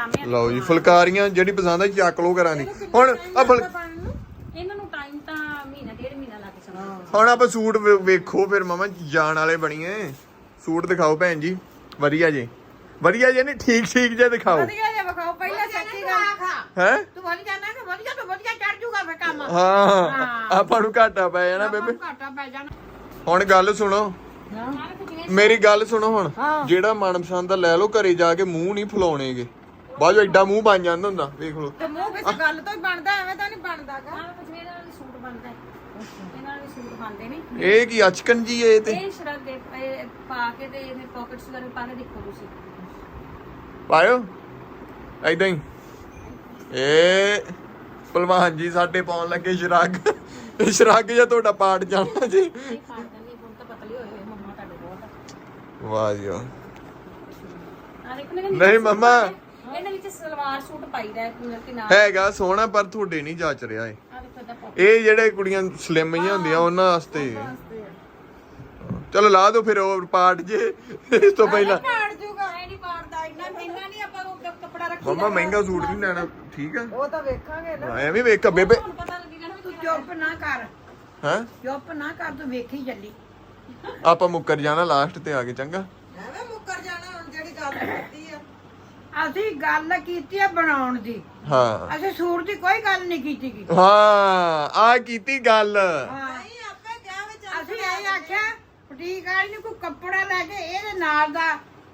ਕੰਮ ਹੈ ਲਓ ਜੀ ਫੁਲਕਾਰੀਆਂ ਜਿਹੜੀ ਪਸੰਦ ਆ ਚੱਕ ਲੋ ਕਰਾਂ ਦੀ। ਹੁਣ ਆ ਫੁਲ ਇਹਨਾਂ ਨੂੰ ਟਾਈਮ ਤਾਂ ਮਹੀਨਾ ਡੇਢ ਮਹੀਨਾ ਲੱਗ ਸਕਦਾ। ਹੁਣ ਆਪਾਂ ਸੂਟ ਵੇਖੋ ਫਿਰ ਮਮਾ ਜਾਣ ਵਾਲੇ ਬਣੀਏ। ਸੂਟ ਦਿਖਾਓ ਭੈਣ ਜੀ। ਵਧੀਆ ਜੀ। ਵਧੀਆ ਜੀ ਨਹੀਂ ਠੀਕ ਠੀਕ ਜੇ ਦਿਖਾਓ। ਵਧੀਆ ਜਿਹਾ ਵਿਖਾਓ ਪਹਿਲਾਂ ਸੱਚੀ ਗੱਲ। ਖਾ ਹੈ? ਤੂੰ ਵਧੀਆ ਨਾ ਕਿ ਵਧੀਆ ਤੋਂ ਵਧੀਆ ਚੜ ਜੂਗਾ ਫੇ ਕੰਮ। ਹਾਂ ਆਪਾਂ ਨੂੰ ਘਾਟਾ ਪੈ ਜਾਣਾ ਬੇਬੇ। ਘਾਟਾ ਪੈ ਜਾਣਾ। ਹੁਣ ਗੱਲ ਸੁਣੋ। ਮੇਰੀ ਗੱਲ ਸੁਣੋ ਹੁਣ। ਜਿਹੜਾ ਮਨਪਸੰਦ ਦਾ ਲੈ ਲਓ ਘਰੇ ਜਾ ਕੇ ਮੂੰਹ ਨਹੀਂ ਫੁਲਾਉਣੇਗੇ। ਵਿੱਚ ਐਡਾ ਮੂੰਹ ਬਣ ਜਾਂਦਾ ਹੁੰਦਾ ਵੇਖ ਲਓ। ਤੇ ਮੂੰਹ ਕਿਸੇ ਗੱਲ ਤੋਂ ਹੀ ਬਣਦਾ ਐਵੇਂ ਤਾਂ ਨਹੀਂ ਬਣਦਾਗਾ ਨਾਲ ਇਹਨਾਂ ਨਾਲ ਵੀ ਸੂਟ ਬਣਦਾ ਹੈ। ਇਹਨਾਂ ਨਾਲ ਵੀ ਸੂਟ ਬਣਦੇ ਨੇ। ਇਹ ਕੀ ਅਚਕਨ ਜੀ ਇਹ ਤੇ? ਇਹ ਸ਼ਰਟ ਦੇ ਇਹ ਪਾ ਕੇ ਤੇ ਇਹਨੇ ਪਾਕਟਸ ਵਗੈਰਾ ਪਾ ਕੇ ਦੇਖੋ ਤੁਸੀਂ। ਪਾਇਓ। ਐਦਾਂ ਹੀ। ਇਹ ਭਲਵਾਨ ਜੀ ਸਾਡੇ ਪਾਉਣ ਲੱਗੇ ਸ਼ਰਗ। ਇਹ ਸ਼ਰਗ ਜਾਂ ਤੁਹਾਡਾ ਪਾਟ ਜਾਣਾ ਜੀ। ਨਹੀਂ ਪਾੜਦਾ ਨਹੀਂ ਹੁਣ ਤਾਂ ਪਤਲੀ ਹੋਏ ਹੋਏ ਮੰਮਾ ਤੁਹਾਡੇ ਬਹੁਤ। ਵਾਹ ਜੀ ਵਾਹ। ਆ ਦੇਖੋ ਨਾ ਨਹੀਂ ਮੰਮਾ। ਇਹਨਾਂ ਵਿੱਚ ਸਲਵਾਰ ਸੂਟ ਪਾਈਦਾ ਹੈ ਮਤਲਬ ਕਿ ਨਾਲ ਹੈਗਾ ਸੋਹਣਾ ਪਰ ਤੁਹਾਡੇ ਨਹੀਂ ਜੱਚ ਰਿਹਾ ਇਹ। ਆ ਦਾ ਇਹ ਜਿਹੜੇ ਕੁੜੀਆਂ ਸਲਿਮ ਜਿਹੀਆਂ ਹੁੰਦੀਆਂ ਉਹਨਾਂ ਵਾਸਤੇ। ਚਲੋ ਲਾ ਦਿਓ ਫਿਰ ਉਹ ਪਾਰਟ ਜੇ। ਇਸ ਤੋਂ ਪਹਿਲਾਂ। ਪਾੜ ਜੂਗਾ ਐ ਨਹੀਂ ਪਾੜਦਾ। ਇੰਨਾ ਮਹਿੰਗਾ ਨਹੀਂ ਆਪਾਂ ਉਹ ਕ- ਕੱਪੜਾ ਰੱਖੀ ਮੰਮਾ ਮਹਿੰਗਾ ਸੂਟ ਨਹੀਂ ਲੈਣਾ। ਠੀਕ ਆ। ਉਹ ਤਾਂ ਵੇਖਾਂਗੇ ਨਾ। ਐਵੇਂ ਵੇਖ ਬੇਬੇ। ਹੁਣ ਪਤਾ ਲੱਗੇਗਾ ਨਾ ਵੀ ਤੂੰ ਚੁੱਪ ਨਾ ਕਰ। ਹਾਂ? ਚੁੱਪ ਨਾ ਕਰ ਤੂੰ ਵੇਖੀ ਚੱਲੀ। ਆਪਾਂ ਮੁੱਕਰ ਜਾਣਾ ਲਾਸਟ ਤੇ ਆ ਕੇ ਚੰਗਾ। ਐਵੇਂ ਮੁੱਕਰ ਜਾਣਾ ਹੁਣ ਜਿਹੜੀ ਗੱਲ ਕੀਤੀ ਅਸੀਂ ਗੱਲ ਕੀਤੀ ਆ ਬਣਾਉਣ ਦੀ। ਹਾਂ। ਅਸੀਂ ਸੂਟ ਦੀ ਕੋਈ ਗੱਲ ਨਹੀਂ ਕੀਤੀ ਗੀ। ਹਾਂ ਆ ਕੀਤੀ ਗੱਲ। ਨਹੀਂ ਆਪੇ ਕਿਹਾ ਵਿੱਚ ਅਸੀਂ ਇਹ ਆਖਿਆ ਬੁਟੀਕ ਵਾਲੀ ਨੂੰ ਕੋਈ ਕੱਪੜਾ ਲੈ ਕੇ ਇਹਦੇ ਨਾਲ ਦਾ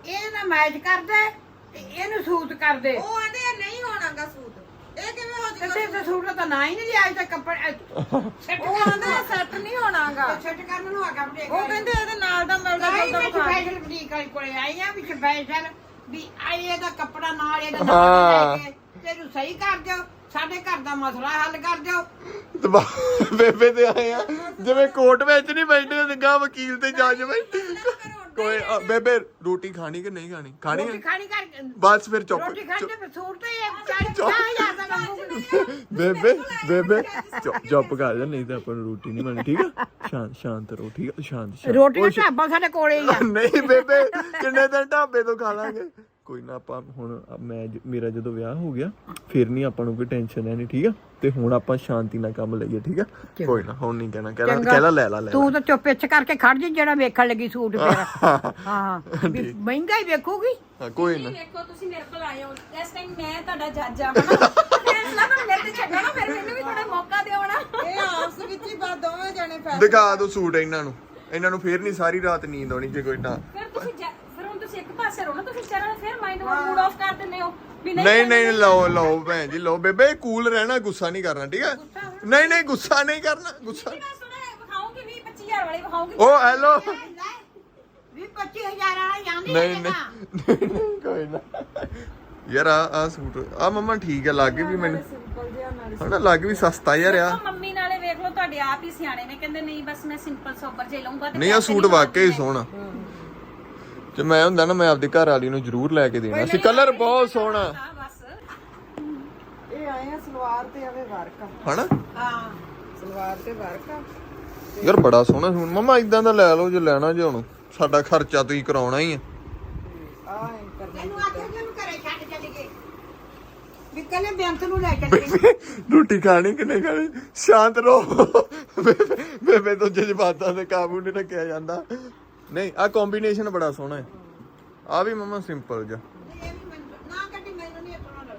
ਇਹਦੇ ਨਾਲ ਮੈਚ ਕਰਦੇ ਤੇ ਇਹਨੂੰ ਸੂਟ ਕਰਦੇ। ਉਹ ਆਂਦੇ ਆ ਨਹੀਂ ਹੋਣਾਗਾ ਸੂਟ ਇਹ ਕਿਵੇਂ ਹੋ ਤੇ ਜਾਊਗਾ ਤੇ ਸੂਟ ਦਾ ਨਾਂ ਹੀ ਨਹੀਂ ਲਿਆ ਅਜੇ ਤੱਕ ਕੱਪੜਾ ਸੈੱਟ ਉਹ ਆਂਦੇ ਆ ਸੈੱਟ ਨਹੀਂ ਹੋਣਾਗਾ। ਸੈੱਟ ਕਰਨ ਨੂੰ ਆਗਾ ਬੁਟੀਕ ਉਹ ਕਹਿੰਦੇ ਇਹਦੇ ਨਾਲ ਦਾ ਮਿਲਦਾ ਨਹੀਂ ਤਾਂ ਮੈਂ ਵਿਖਾ ਸਪੈਸ਼ਲ ਬੁਟੀਕ ਵਾਲੀ ਕੋਲੇ ਆਈ ਆ ਵੀ ਸਪੈਸ਼ਲ ਵੀ ਆਈ ਇਹਦਾ ਕੱਪੜਾ ਨਾਲ ਇਹਦਾ। ਨਾਲ ਲੈ ਕੇ ਤੈਨੂੰ ਸਹੀ ਕਰ ਦਿਓ ਸਾਡੇ ਘਰ ਦਾ ਮਸਲਾ ਹੱਲ ਕਰ ਦਿਓ। ਤੇ ਬਾ- ਬੇਬੇ ਤੇ ਆਏ ਆ। ਜਿਵੇਂ ਕੋਰਟ ਵਿੱਚ ਨਹੀਂ ਬੈਠੇ ਹੁੰਦੇ ਗਾ ਵਕੀਲ ਤੇ ਜੱਜ ਬੈਠੇ ਕੋਈ ਬੇਬੇ ਰੋਟੀ ਖਾਣੀ ਕਿ ਨਹੀਂ ਖਾਣੀ? ਖਾਣੀ ਰੋਟੀ ਹੈ ਖਾਣੀ ਕਰ ਬਸ ਫਿਰ ਚੁੱਪ ਰੋਟੀ ਖਾਣੀ ਤੇ ਫਿਰ ਸੂਟ ਤੇ ਇਹ ਚਾਲੀ ਚੁੱਪ। ਪੰਜਾਹ ਹਜ਼ਾਰ ਦਾ ਮੰਗੂਗੀ ਬੇਬੇ ਬੇਬੇ ਚੁੱਪ- ਚੁੱਪ ਕਰ ਜਾ ਨਹੀਂ ਤਾਂ ਆਪਾਂ ਨੂੰ ਰੋਟੀ ਨਹੀਂ ਮਿਲਣੀ ਠੀਕ ਆ? ਸ਼ਾਂਤ ਸ਼ਾਂਤ ਰਹੋ ਠੀਕ ਆ? ਸ਼ਾਂਤ ਸ਼ਾਂਤ। ਰੋਟੀ ਦਾ ਢਾਬਾ ਸਾਡੇ ਕੋਲੇ ਹੀ ਆ। ਨਹੀਂ ਬੇਬੇ ਕਿੰਨੇ ਦਿਨ ਢਾਬੇ ਤੋਂ ਖਾ ਲਾਂਗੇ? ਕੋਈ ਨਾ ਆਪਾਂ ਹੁਣ ਮੈਂ ਮੇਰਾ ਜਦੋਂ ਵਿਆਹ ਹੋ ਗਿਆ ਫਿਰ ਨਹੀਂ ਆਪਾਂ ਨੂੰ ਕੋਈ ਟੈਨਸ਼ਨ ਹੈ ਨਹੀਂ ਠੀਕ ਆ? ਤੇ ਹੁਣ ਆਪਾਂ ਸ਼ਾਂਤੀ ਨਾਲ ਕੰਮ ਲਈਏ ਠੀਕ ਆ? ਕੋਈ ਨਾ ਹੁਣ ਨਹੀਂ ਕਹਿਣਾ ਕਹਿਣਾ। ਕਹਿਲਾ ਲੈ ਲਾ। ਤੂੰ ਤਾਂ ਚੁੱਪ ਇੱਛ ਕਰਕੇ ਖੜ ਜੀ ਜਿਹੜਾ ਵੇਖਣ ਲੱਗੀ ਸੂਟ <laughs> ਫੇਰ ਹਾਂ ਵੀ ਮਹਿੰਗਾ ਹੀ ਵੇਖੂਗੀ। ਹਾਂ ਕੋਈ ਨਾ। ਤੁਸੀਂ ਵੇਖੋ ਤੁਸੀਂ ਮੇਰੇ ਕੋਲ ਆਏ ਹੋ। ਇਸ ਟਾਈਮ ਮੈਂ ਤੁਹਾਡਾ ਜੱਜ ਆ ਹਨਾ? ਫੈਸਲਾ ਤਾਂ ਮੇਰੇ ਤੇ ਛੱਡਣਾ ਫਿਰ ਮੈਨੂੰ ਵੀ ਥੋੜਾ ਮੌਕਾ ਦਿਓ ਨਾ ਇਹ ਆਪਸ ਵਿੱਚ ਹੀ ਬਾਤ ਦੋਵੇਂ ਜਣੇ ਦਿਖਾ ਦੋ ਸੂਟ ਇਹਨਾਂ ਨੂੰ। ਇਹਨਾਂ ਨੂੰ ਫੇਰ ਨਹੀਂ ਸਾਰੀ ਰਾਤ ਨੀਂਦ ਆਉਣੀ ਜੇ ਕੋਈ ਨਾ ਫਿਰ ਤੁਸੀਂ ਪਾਸੇ ਰਹੋ ਨਾ ਤੁਸੀਂ ਚੈਨਲ ਫਿਰ ਮਾਈਂਡ ਮੂਡ ਆਫ ਕਰ ਦਿੰਦੇ ਹੋ। ਵੀ ਨਹੀਂ ਨਹੀਂ ਲਓ ਲਓ ਭੈਣ ਜੀ ਲਓ ਬੇਬੇ ਕੂਲ ਰਹਿਣਾ ਗੁੱਸਾ ਨਹੀਂ ਕਰਨਾ ਠੀਕ ਹੈ? ਨਹੀਂ ਨਹੀਂ ਗੁੱਸਾ ਨਹੀਂ ਕਰਨਾ ਗੁੱਸਾ ਵਿਖਾਉਂਗੀ 20 25000 ਵਾਲੀ ਵਿਖਾਉਂਗੀ। ਓ ਹੈਲੋ। ਵੀ 25000 ਵਾਲਾ ਜਾਂਦੀ ਨਹੀਂ ਨਹੀਂ ਕੋਈ ਨਾ। ਯਾਰ ਆ ਆ ਸੂਟ ਆ ਮੰਮਾ ਠੀਕ ਹੈ ਲੱਗ ਵੀ ਮੈਨੂੰ। ਸਿੰਪਲ ਜਿਹਾ ਨਾਲ ਹਣਾ ਲੱਗ ਵੀ ਸਸਤਾ ਯਾਰ ਆ ਮੰਮੀ ਨਾਲੇ ਵੇਖ ਲਓ ਤੁਹਾਡੇ ਆਪ ਹੀ ਸਿਆਣੇ ਨੇ ਕਹਿੰਦੇ ਨਹੀਂ ਬਸ ਮੈਂ ਸਿੰਪਲ ਸੋਬਰ ਜੇ ਲਊਂਗਾ ਤੇ ਨਹੀਂ ਆ ਪੈਸੇ ਸੂਟ ਨਹੀਂ ਵਾਕਈ। ਸੋਹਣਾ। ਜੇ ਮੈਂ ਹੁੰਦਾ ਨਾ ਮੈਂ ਆਪਦੀ ਘਰ ਵਾਲੀ ਨੂੰ ਜ਼ਰੂਰ ਲੈ ਕੇ ਦੇਣਾ। ਸੀ ਕਲਰ ਬਹੁਤ ਸੋਹਣਾ। ਹਾਂ ਬਸ ਇਹ ਆਏ ਆ ਸਲਵਾਰ ਤੇ ਆਵੇ ਵਰਕ। ਆ ਹਨਾ? ਹਾਂ ਸਲਵਾਰ ਤੇ ਵਰਕ। ਆ ਯਾਰ ਬੜਾ ਸੋਹਣਾ ਸੂਟ। ਮੰਮਾ ਇਦਾਂ ਦਾ ਲੈ ਲਓ ਜੇ ਲੈਣਾ ਜੇ ਹੁਣ। ਸਾਡਾ ਖਰਚਾ ਤੁਸੀਂ ਕਰਾਉਣਾ ਹੀ ਆ। ਆ ਐਂ ਕਰਨਾ ਤੈਨੂੰ ਆਖਿਆ ਕਿ ਉਹਨੂੰ ਘਰੇ ਛੱਡ ਚੱਲ ਗਏ ਵੀ ਕੱਲੇ ਬੈਂਕ ਨੂੰ ਲੈ ਚੱਲ ਗਏ ਰੋਟੀ ਖਾਣੀ ਕਿ ਨਹੀਂ ਖਾਣੀ? ਸ਼ਾਂਤ ਰਹੋ। ਬੇਬੇ- ਤੋਂ ਜਜ਼ਬਾਤਾਂ ਤੇ ਕਾਬੂ ਨਹੀਂ ਰੱਖਿਆ ਜਾਂਦਾ। ਨਹੀਂ ਆ ਕੰਬੀਨੇਸ਼ਨ ਬੜਾ ਸੋਹਣਾ ਹੈ। ਆ ਵੀ ਮਮਾ ਸਿੰਪਲ ਜਿਹਾ। ਇਹ ਵੀ ਮੈਨੂੰ ਨਾ ਕੱਢੀ ਮੈਨੂੰ ਨਹੀਂ ਸੋਹਣਾ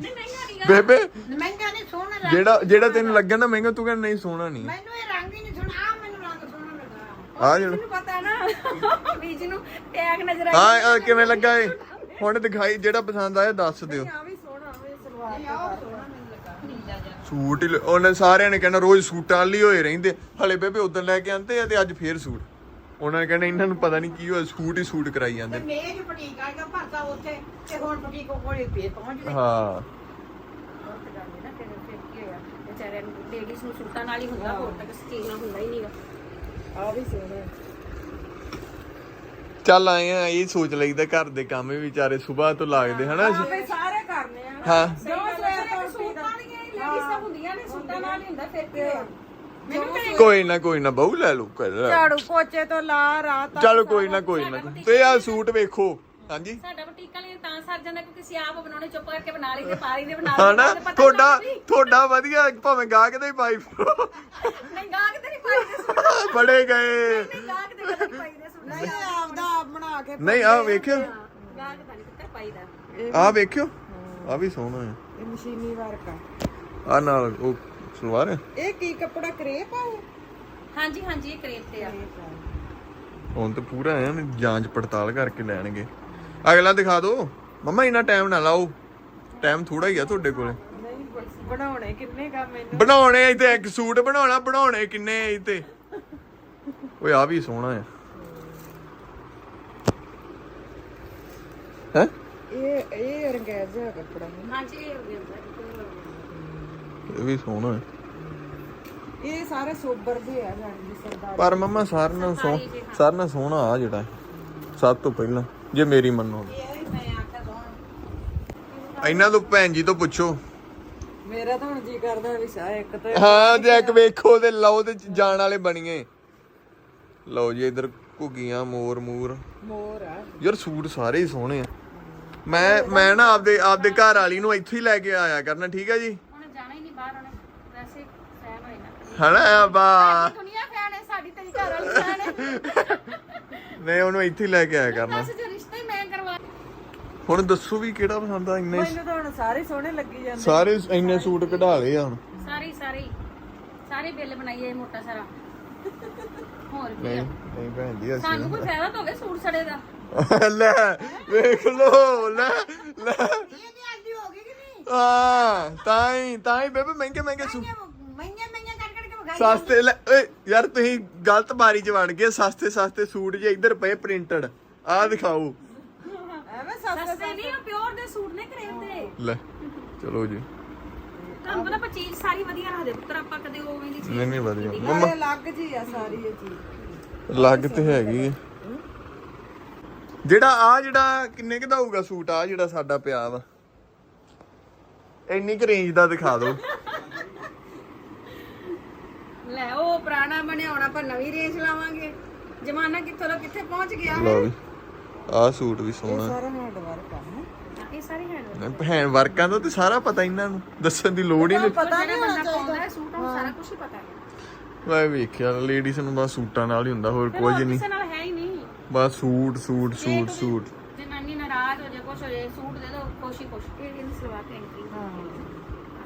ਨਹੀਂ ਮਹਿੰਗਾ ਨਹੀਂਗਾ ਬੇਬੇ ਮਹਿੰਗਾ ਨਹੀਂ ਸੋਹਣਾ ਰੰਗ ਜਿਹੜਾ ਜਿਹੜਾ ਤੈਨੂੰ ਲੱਗਿਆ ਨਾ ਮਹਿੰਗਾ, ਤੂੰ ਕਹਿੰਦਾ ਨਹੀਂ, ਸੋਹਣਾ ਨਹੀਂ। ਮੈਨੂੰ ਇਹ ਰੰਗ ਹੀ ਨਹੀਂ ਸੋਹਣਾ ਆ ਮੈਨੂੰ ਰੰਗ ਸੋਹਣਾ ਲੱਗਾ ਆ ਜਿਹੜਾ ਮੈਨੂੰ ਪਤਾ ਨਾ ਬੀਜ ਨੂੰ ਟੈਗ ਨਜ਼ਰ ਆਈ ਹਾਂ, ਆਹ ਕਿਵੇਂ ਲੱਗਾ ਏ ਹੁਣ ਦਿਖਾਈ, ਜਿਹੜਾ ਪਸੰਦ ਆਇਆ, ਦੱਸ ਦਿਓ। ਆ ਵੀ ਸੋਹਣਾ ਵੇ ਸਲਵਾਰ ਇਹ ਆਹ ਸੋਹਣਾ ਸੂਟ ਹੀ ਲ- ਉਹਨੇ ਸਾਰਿਆਂ ਨੇ ਕਹਿਣਾ, ਰੋਜ਼ ਸੂਟਾਂ ਲਈ ਹੋਏ ਰਹਿੰਦੇ। ਹਲੇ ਬੇਬੇ ਉਦੋਂ ਲੈ ਕੇ ਆਂਦੇ ਆ ਤੇ ਅੱਜ ਫੇਰ ਸੂਟ। ਉਹਨਾਂ ਨੇ ਕਹਿਣਾ ਇਹਨਾਂ ਨੂੰ ਪਤਾ ਨਹੀਂ ਕੀ ਹੋਇਆ ਸੂਟ ਹੀ ਸੂਟ ਕਰਾਈ ਜਾਂਦੇ। ਤੇ ਮੇਜ ਪਟੀਕ ਆ ਗਿਆ ਭਰਤਾ ਉੱਥੇ ਤੇ ਹੁਣ ਪਟੀਕ ਕੋਲੇ ਫੇਰ ਪਹੁੰਚ ਗਏ। ਹਾਂ। ਵਿਚਾਰਿਆਂ ਨੂੰ ਲੇਡੀਜ਼ ਨੂੰ ਸੂਟਾਂ ਨਾਲ ਹੀ ਹੁੰਦਾ ਹੋਰ ਤਾਂ ਕਿਸੇ ਚੀਜ਼ ਨਾਲ ਹੁੰਦਾ ਹੀ ਨਹੀਂਗਾ ਆ ਵੀ ਸੋਹਣਾ ਚੱਲ ਆਏ ਆ ਇਹ ਸੋਚ ਲਈਦਾ ਘਰ ਦੇ ਕੰਮ ਵੀ ਵਿਚਾਰੇ ਸਵੇਰ ਤੋਂ ਲੱਗਦੇ ਹਨਾ? ਆ ਵੀ ਸਾਰੇ ਕਰਨੇ ਆ ਹਾਂ। ਜੋ ਸਵੇਰ ਤੋਂ ਸੂਟਾਂ ਹੀ ਲੇਡੀਜ਼ ਤਾਂ ਹੁੰਦੀਆਂ ਨੇ ਸੂਟਾਂ ਨਾਲ ਹੀ ਹੁੰਦਾ ਫਿਰ ਕੀ ਹੋਇਆ? ਮੈਨੂੰ ਕੋਈ ਨਾ ਕੋਈ ਨਾ ਬਹੂ ਲੈ ਲਓ ਕਰ ਲੈ। ਝਾੜੂ ਪੋਚੇ ਤੋਂ ਲਾ ਰਾਤ ਚੱਲ ਕੋਈ ਨਾ ਕੋਈ ਨਾ। ਤੇ ਆ ਸੂਟ ਵੇਖੋ। ਹਾਂਜੀ? ਸਾਡਾ ਬੁਟੀਕ ਵਾਲੇ ਤਾਂ ਸਰ ਜਾਂਦਾ ਕਿਉਂਕਿ ਅਸੀਂ ਆਪ ਬਣਾਉਣੇ ਚੁੱਪ ਕਰਕੇ ਬਣਾ ਲਈਦੇ ਪਾ ਲਈਦੇ ਬਣਾ ਹਨਾ? ਲਈਦੇ ਪਤਾ ਤੁਹਾਡਾ ਚੱਲਦਾ ਵੀ। ਤੁਹਾਡਾ ਵਧੀਆ ਭਾਵੇਂ ਗਾਹਕ ਦੇ ਹੀ ਪਾਈ ਫਿਰੋ। ਨਹੀਂ ਗਾਹਕ ਤੇ ਨਹੀਂ ਪਾਈ ਦੇ ਸੂਟ। ਬੜੇ ਗਏ। ਨਹੀਂ ਗਾਹਕ ਤੇ ਕਦੇ ਨਹੀਂ ਪਾਈ ਦੇ ਸੂਟ। ਨਹੀਂ ਆਪਦਾ ਆਪ ਬਣਾ ਕੇ ਨਹੀਂ ਆ। ਵੇਖਿਓ। ਗਾਹਕ ਤਾਂ ਨਹੀਂ ਕਿੱਥੇ ਪਾਈ ਦਾ। ਆ ਵੇਖਿਓ। ਆ ਵੀ ਸੋਹਣਾ ਹੈ। ਇਹ ਮਸ਼ੀਨੀ ਵਰਕ ਆ। ਆ ਨਾਲ ਉਹ ਸਲਵਾਰ? ਹੈ ਇਹ ਕੀ ਕੱਪੜਾ ਕਰੇਪ ਆ ਇਹ? ਹਾਂਜੀ ਹਾਂਜੀ ਇਹ ਕਰੇਪ ਤੇ ਆ। ਹੁਣ ਤੇ ਪੂਰਾ ਐ ਜਾਂਚ ਪੜਤਾਲ ਕਰਕੇ ਲੈਣਗੇ। ਅਗਲਾ ਦਿਖਾ ਦਿਓ ਮੰਮਾ ਇੰਨਾ ਟਾਈਮ ਨਾ ਲਾਓ। ਟਾਈਮ ਥੋੜਾ ਹੀ ਆ ਤੁਹਾਡੇ ਕੋਲੇ। ਨਹੀਂ ਬ- ਬਣਾਉਣੇ ਕਿੰਨੇ ਕੰਮ ਮੈਨੂੰ? ਬਣਾਉਣੇ ਇੱਥੇ ਇੱਕ ਸੂਟ ਬਣਾਉਣਾ ਬਣਾਉਣੇ ਕਿੰਨੇ ਇੱਥੇ? ਓਏ ਆ ਵੀ ਸੋਹਣਾ ਹੈ ਹੈ? ਇਹ ਇਹ ਰੰਗੈਜ ਜਿਹਾ ਕੱਪੜਾ। ਹੈ ਹਾਂਜੀ ਇਹ ਹੋ ਗਿਆ ਇਹ ਵੀ ਸੋਹਣਾ ਹੈ। ਇਹ ਸਾਰੇ ਸੋਬਰ ਦੇ ਆ ਜਾਨੀ ਸਰਦਾਰ ਪਰ ਮੰਮਾ ਸਾਰਿਆਂ ਨਾਲੋਂ ਸੋਹ ਸਾਰਿਆਂ ਨਾਲੋਂ ਸੋਹਣਾ ਆ ਜਿਹੜਾ ਸਭ ਤੋਂ ਪਹਿਲਾਂ ਜੇ ਮੇਰੀ ਮੰਨੋ। ਇਹ ਵੀ ਮੈਂ ਆਖਿਆ ਸੋਹਣਾ। ਇਹਨਾਂ ਤੋਂ ਭੈਣ ਜੀ ਤੋਂ ਪੁੱਛੋ। ਮੇਰਾ ਤਾਂ ਹੁਣ ਜੀ ਕਰਦਾ ਵੀ ਸਾ ਇੱਕ ਤੇ ਹਾਂ ਜੇ ਇੱਕ ਵੇਖੋ ਤੇ ਲਓ ਤੇ ਜਾਣ ਵਾਲੇ ਬਣੀਏ। ਲਓ ਜੀ ਇਧਰ ਘੁੱਗੀਆਂ ਮੋਰ ਮੂਰ। ਮੋਰ ਆ। ਯਾਰ ਸੂਟ ਸਾਰੇ ਹੀ ਸੋਹਣੇ ਆ। ਮੈਂ ਮੈਂ ਨਾ ਆਪਦੇ ਆਪਦੇ ਘਰ ਵਾਲੀ ਨੂੰ ਇੱਥੇ ਹੀ ਲੈ ਕੇ ਆਇਆ ਕਰਨਾ ਠੀਕ ਹੈ ਜੀ ਹੁਣ ਜਾਣਾ ਹੀ ਨਹੀਂ ਬਾਹਰ ਉਹਨੇ ਵੈਸੇ ਸਹਿਮ ਹਨਾ ਬਾ। ਦੁਨੀਆ ਫੈਨ ਹੈ ਸਾਡੀ ਤੇਰੀ ਘਰ ਵਾਲੀ ਫੈਨ ਹੈ। ਨਹੀਂ ਉਹਨੂੰ ਇੱਥੇ ਹੀ ਲੈ ਕੇ ਆਇਆ ਕਰਨਾ। ਬਸ ਜੋ ਰਿਸ਼ਤਾ ਹੀ ਮੈਂ ਕਰਵਾ ਹੁਣ ਦੱਸੋ ਵੀ ਕਿਹੜਾ ਪਸੰਦ ਆ ਇੰਨੇ ਮੈਨੂੰ ਤਾਂ ਹੁਣ ਸਾਰੇ ਸੋਹਣੇ ਲੱਗੀ ਜਾਂਦੇ। ਸਾਰੇ ਇੰਨੇ ਸੂਟ ਕਢਾ ਲਏ ਆ ਹੁਣ। ਸਾਰੇ ਸਾਰੇ ਸਾਰੇ ਬਿੱਲ ਬਣਾਈਏ ਮੋਟਾ ਸਾਰਾ। ਹੋਰ ਕੀ ਨਹੀਂ ਆ? ਨਹੀਂ ਭੈਣ ਜੀ ਸਾਨੂੰ ਕੋਈ ਫਾਇਦਾ ਤਾਂ ਹੋਵੇ ਸੂਟ ਸੜੇ ਦਾ। <laughs> ਲੈ ਵੇਖ ਲੋ ਲੈ ਲੈ। ਇਹ ਵੀ ਅੱਜ ਹੋ ਗਈ ਕਿ ਨਹੀਂ? ਆ ਤਾਂ ਹੀ ਤਾਂ ਹੀ ਬੇਬੇ ਮਹਿੰਗੇ ਮਹਿੰਗੇ ਸੂਟ ਕੇ ਵਿਖਾਈ ਸਸਤੇ ਲੈ ਓਏ ਯਾਰ ਤੁਸੀਂ ਗਲਤ ਬਾਰੀ ਚ ਵੜ ਗਏ ਸਸਤੇ ਸਸਤੇ ਸੂਟ ਜੇ ਇੱਧਰ ਪਏ ਪ੍ਰਿੰਟਡ। ਆਹ ਦਿਖਾਓ। ਐਵੇਂ ਸਸਤੇ ਨਹੀਂ ਉਹ ਪਿਓਰ ਦੇ ਸੂਟ ਨੇ ਕਰੇਪ ਦੇ ਲੈ ਚਲੋ ਜੀ। ਤੁਹਾਨੂੰ ਪਤਾ ਆਪਾਂ ਚੀਜ਼ ਸਾਰੀ ਵਧੀਆ ਰੱਖਦੇ ਪੁੱਤਰ ਆਪਾਂ ਕਦੇ ਉਵੇਂ ਦੀ ਚੀਜ਼ ਨਹੀਂ ਨਹੀਂ ਵਧੀਆ ਨਾਲੇ ਅਲੱਗ ਜੀ ਆ ਸਾਰੀ ਇਹ ਚੀਜ਼। ਲੱਗ ਤੇ ਹੈਗੀ ਹੈ ਜਿਹੜਾ ਆ ਜਿਹੜਾ ਕਿੰਨੇ ਕੁ ਦਾ ਹੋਊਗਾ ਸੂਟ? ਆ ਜਿਹੜਾ ਸਾਡਾ ਪਿਆ ਵਾ। ਇੰਨੀ ਕੁ ਰੇਂਜ ਦਾ ਦਿਖਾ ਦਿਓ ਲੈ ਉਹ ਪੁਰਾਣਾ ਬਣਿਆ ਹੁਣ ਆਪਾਂ ਨਵੀਂ ਰੇਂਜ ਲਾਵਾਂਗੇ। ਜ਼ਮਾਨਾ ਕਿੱਥੋਂ ਦਾ ਕਿੱਥੇ ਪਹੁੰਚ ਗਿਆ ਲਓ ਵੀ ਆਹ ਸੂਟ ਵੀ ਸੋਹਣਾ। ਸਾਰਾ ਹੈਂਡ ਵਰਕ ਆ ਹੈਂ। ਇਹ ਸਾਰੇ ਹੈਂਡ ਭੈਣ ਵਰਕਾਂ ਦਾ ਤੇ ਸਾਰਾ ਪਤਾ ਇਹਨਾਂ ਨੂੰ ਦੱਸਣ ਦੀ ਲੋੜ ਹੀ ਨਹੀਂ। ਪਤਾ ਨਹੀਂ ਬੰਦਾ ਪਾਉਂਦਾ ਹੈ ਸੂਟ ਉਹ ਸਾਰਾ ਕੁਝ ਹੀ ਪਤਾ ਹੈ। ਮੈਂ ਵੇਖਿਆ ਲੇਡੀਜ਼ ਨੂੰ ਬਸ ਸੂਟਾਂ ਨਾਲ ਹੀ ਹੁੰਦਾ ਹੋਰ ਕੁਝ ਨਹੀਂ। ਕਿਸੇ ਨਾਲ ਹੈ ਹੀ ਨਹੀਂ। ਬਸ ਸੂਟ ਸੂਟ ਸੂਟ ਸੂਟ। ਜਨਾਨੀ ਨਾਰਾਜ਼ ਹੋ ਜਾਏ ਕੁਛ ਹੋ ਜਾਏ ਸੂਟ ਦੇ ਦੋ ਖੁਸ਼ੀ ਖੁਸ਼। ਇਹ ਇਹਨੂੰ ਸਲਵਾ ਕੇ ਐਂਟਰੀ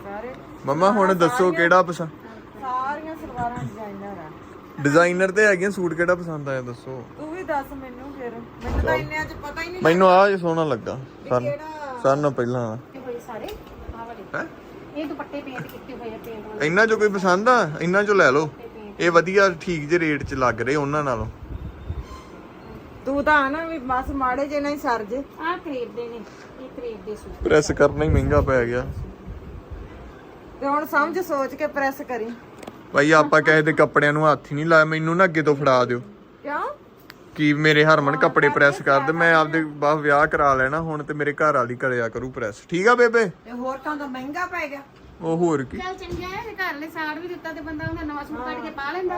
ਸਾਰੇ ਮੰਮਾ ਹੁਣ ਦੱਸੋ ਕਿਹੜਾ ਪਸੰਦ? ਸਾਰੀਆਂ ਸਲਵਾਰਾਂ ਡਿਜ਼ਾਈਨਰ ਆ। ਡਿਜ਼ਾਈਨਰ ਤੇ ਹੈਗੀਆਂ ਸੂਟ ਕਿਹੜਾ ਪਸੰਦ ਆਇਆ ਦੱਸੋ? ਤੂੰ ਵੀ ਦੱਸ ਮੈਨੂੰ ਫਿਰ। ਮੈਨੂੰ ਤਾਂ ਇੰਨਿਆਂ 'ਚ ਪਤਾ ਹੀ ਨਹੀਂ ਮੈਨੂੰ ਆਹ ਜਿਹਾ ਸੋਹਣਾ ਲੱਗਾ ਸਨ ਸਨ ਪਹਿਲਾਂ ਹੋਏ ਸਾਰੇ? ਆਹ ਵਾਲੇ। ਹੈ? ਇਹ ਦੁਪੱਟੇ ਪੇਂਟ ਕੀਤੇ ਹੋਏ ਆ ਪੇਂਟ ਵਾਲੇ। ਇੰਨਾ ਚੋਂ ਕੋਈ ਪਸੰਦ ਆ? ਇੰਨਾ ਚੋਂ ਲੈ ਲਓ। ਇਹ ਵਧੀਆ ਠੀਕ ਜੇ ਰੇਟ 'ਚ ਲੱਗ ਰਹੇ ਉਹਨਾਂ ਨਾਲੋਂ। ਤੂੰ ਤਾਂ ਨਾ ਵੀ ਬਸ ਮਾੜੇ ਜੇ ਨਹੀਂ ਸਰ ਜੇ। ਆਹ ਖਰੀਦਦੇ ਨੇ। ਇਹ ਖਰੀਦਦੇ ਸੂਟ। ਪ੍ਰੈਸ ਕਰਨਾ ਹੀ ਮਹਿੰਗਾ ਪੈ ਗਿਆ। ਤੇ ਹੁਣ ਸਮਝ ਸੋਚ ਕੇ ਪ੍ਰੈਸ ਕਰੀ। ਭਾਈ ਆਪਾਂ ਕਹੇ ਦੇ ਕੱਪੜਿਆਂ ਨੂੰ ਹੱਥ ਹੀ ਨਹੀਂ ਲਾਇਆ ਮੈਨੂੰ ਨਾ ਅੱਗੇ ਤੋਂ ਫੜਾ ਦਿਓ। ਕਿਉਂ? ਕੀ ਮੇਰੇ ਹਰਮਨ ਕੱਪੜੇ ਪ੍ਰੈਸ ਕਰ ਦੇ ਮੈਂ ਆਪਦੇ ਬਾਹ ਵਿਆਹ ਕਰਾ ਲੈਣਾ ਹੁਣ ਤੇ ਮੇਰੇ ਘਰ ਵਾਲੀ ਕਰਿਆ ਕਰੂ ਪ੍ਰੈਸ ਠੀਕ ਆ ਬੇਬੇ? ਤੇ ਹੋਰ ਤਾਂ ਤਾਂ ਮਹਿੰਗਾ ਪੈ ਗਿਆ। ਉਹ ਹੋਰ ਕੀ? ਚੱਲ ਚੰਗਾ ਹੈ ਤੇ ਘਰ ਲਈ ਸਾੜ ਵੀ ਦਿੱਤਾ ਤੇ ਬੰਦਾ ਉਹਦਾ ਨਵਾਂ ਸੂਟ ਕੱਢ ਕੇ ਪਾ ਲੈਂਦਾ।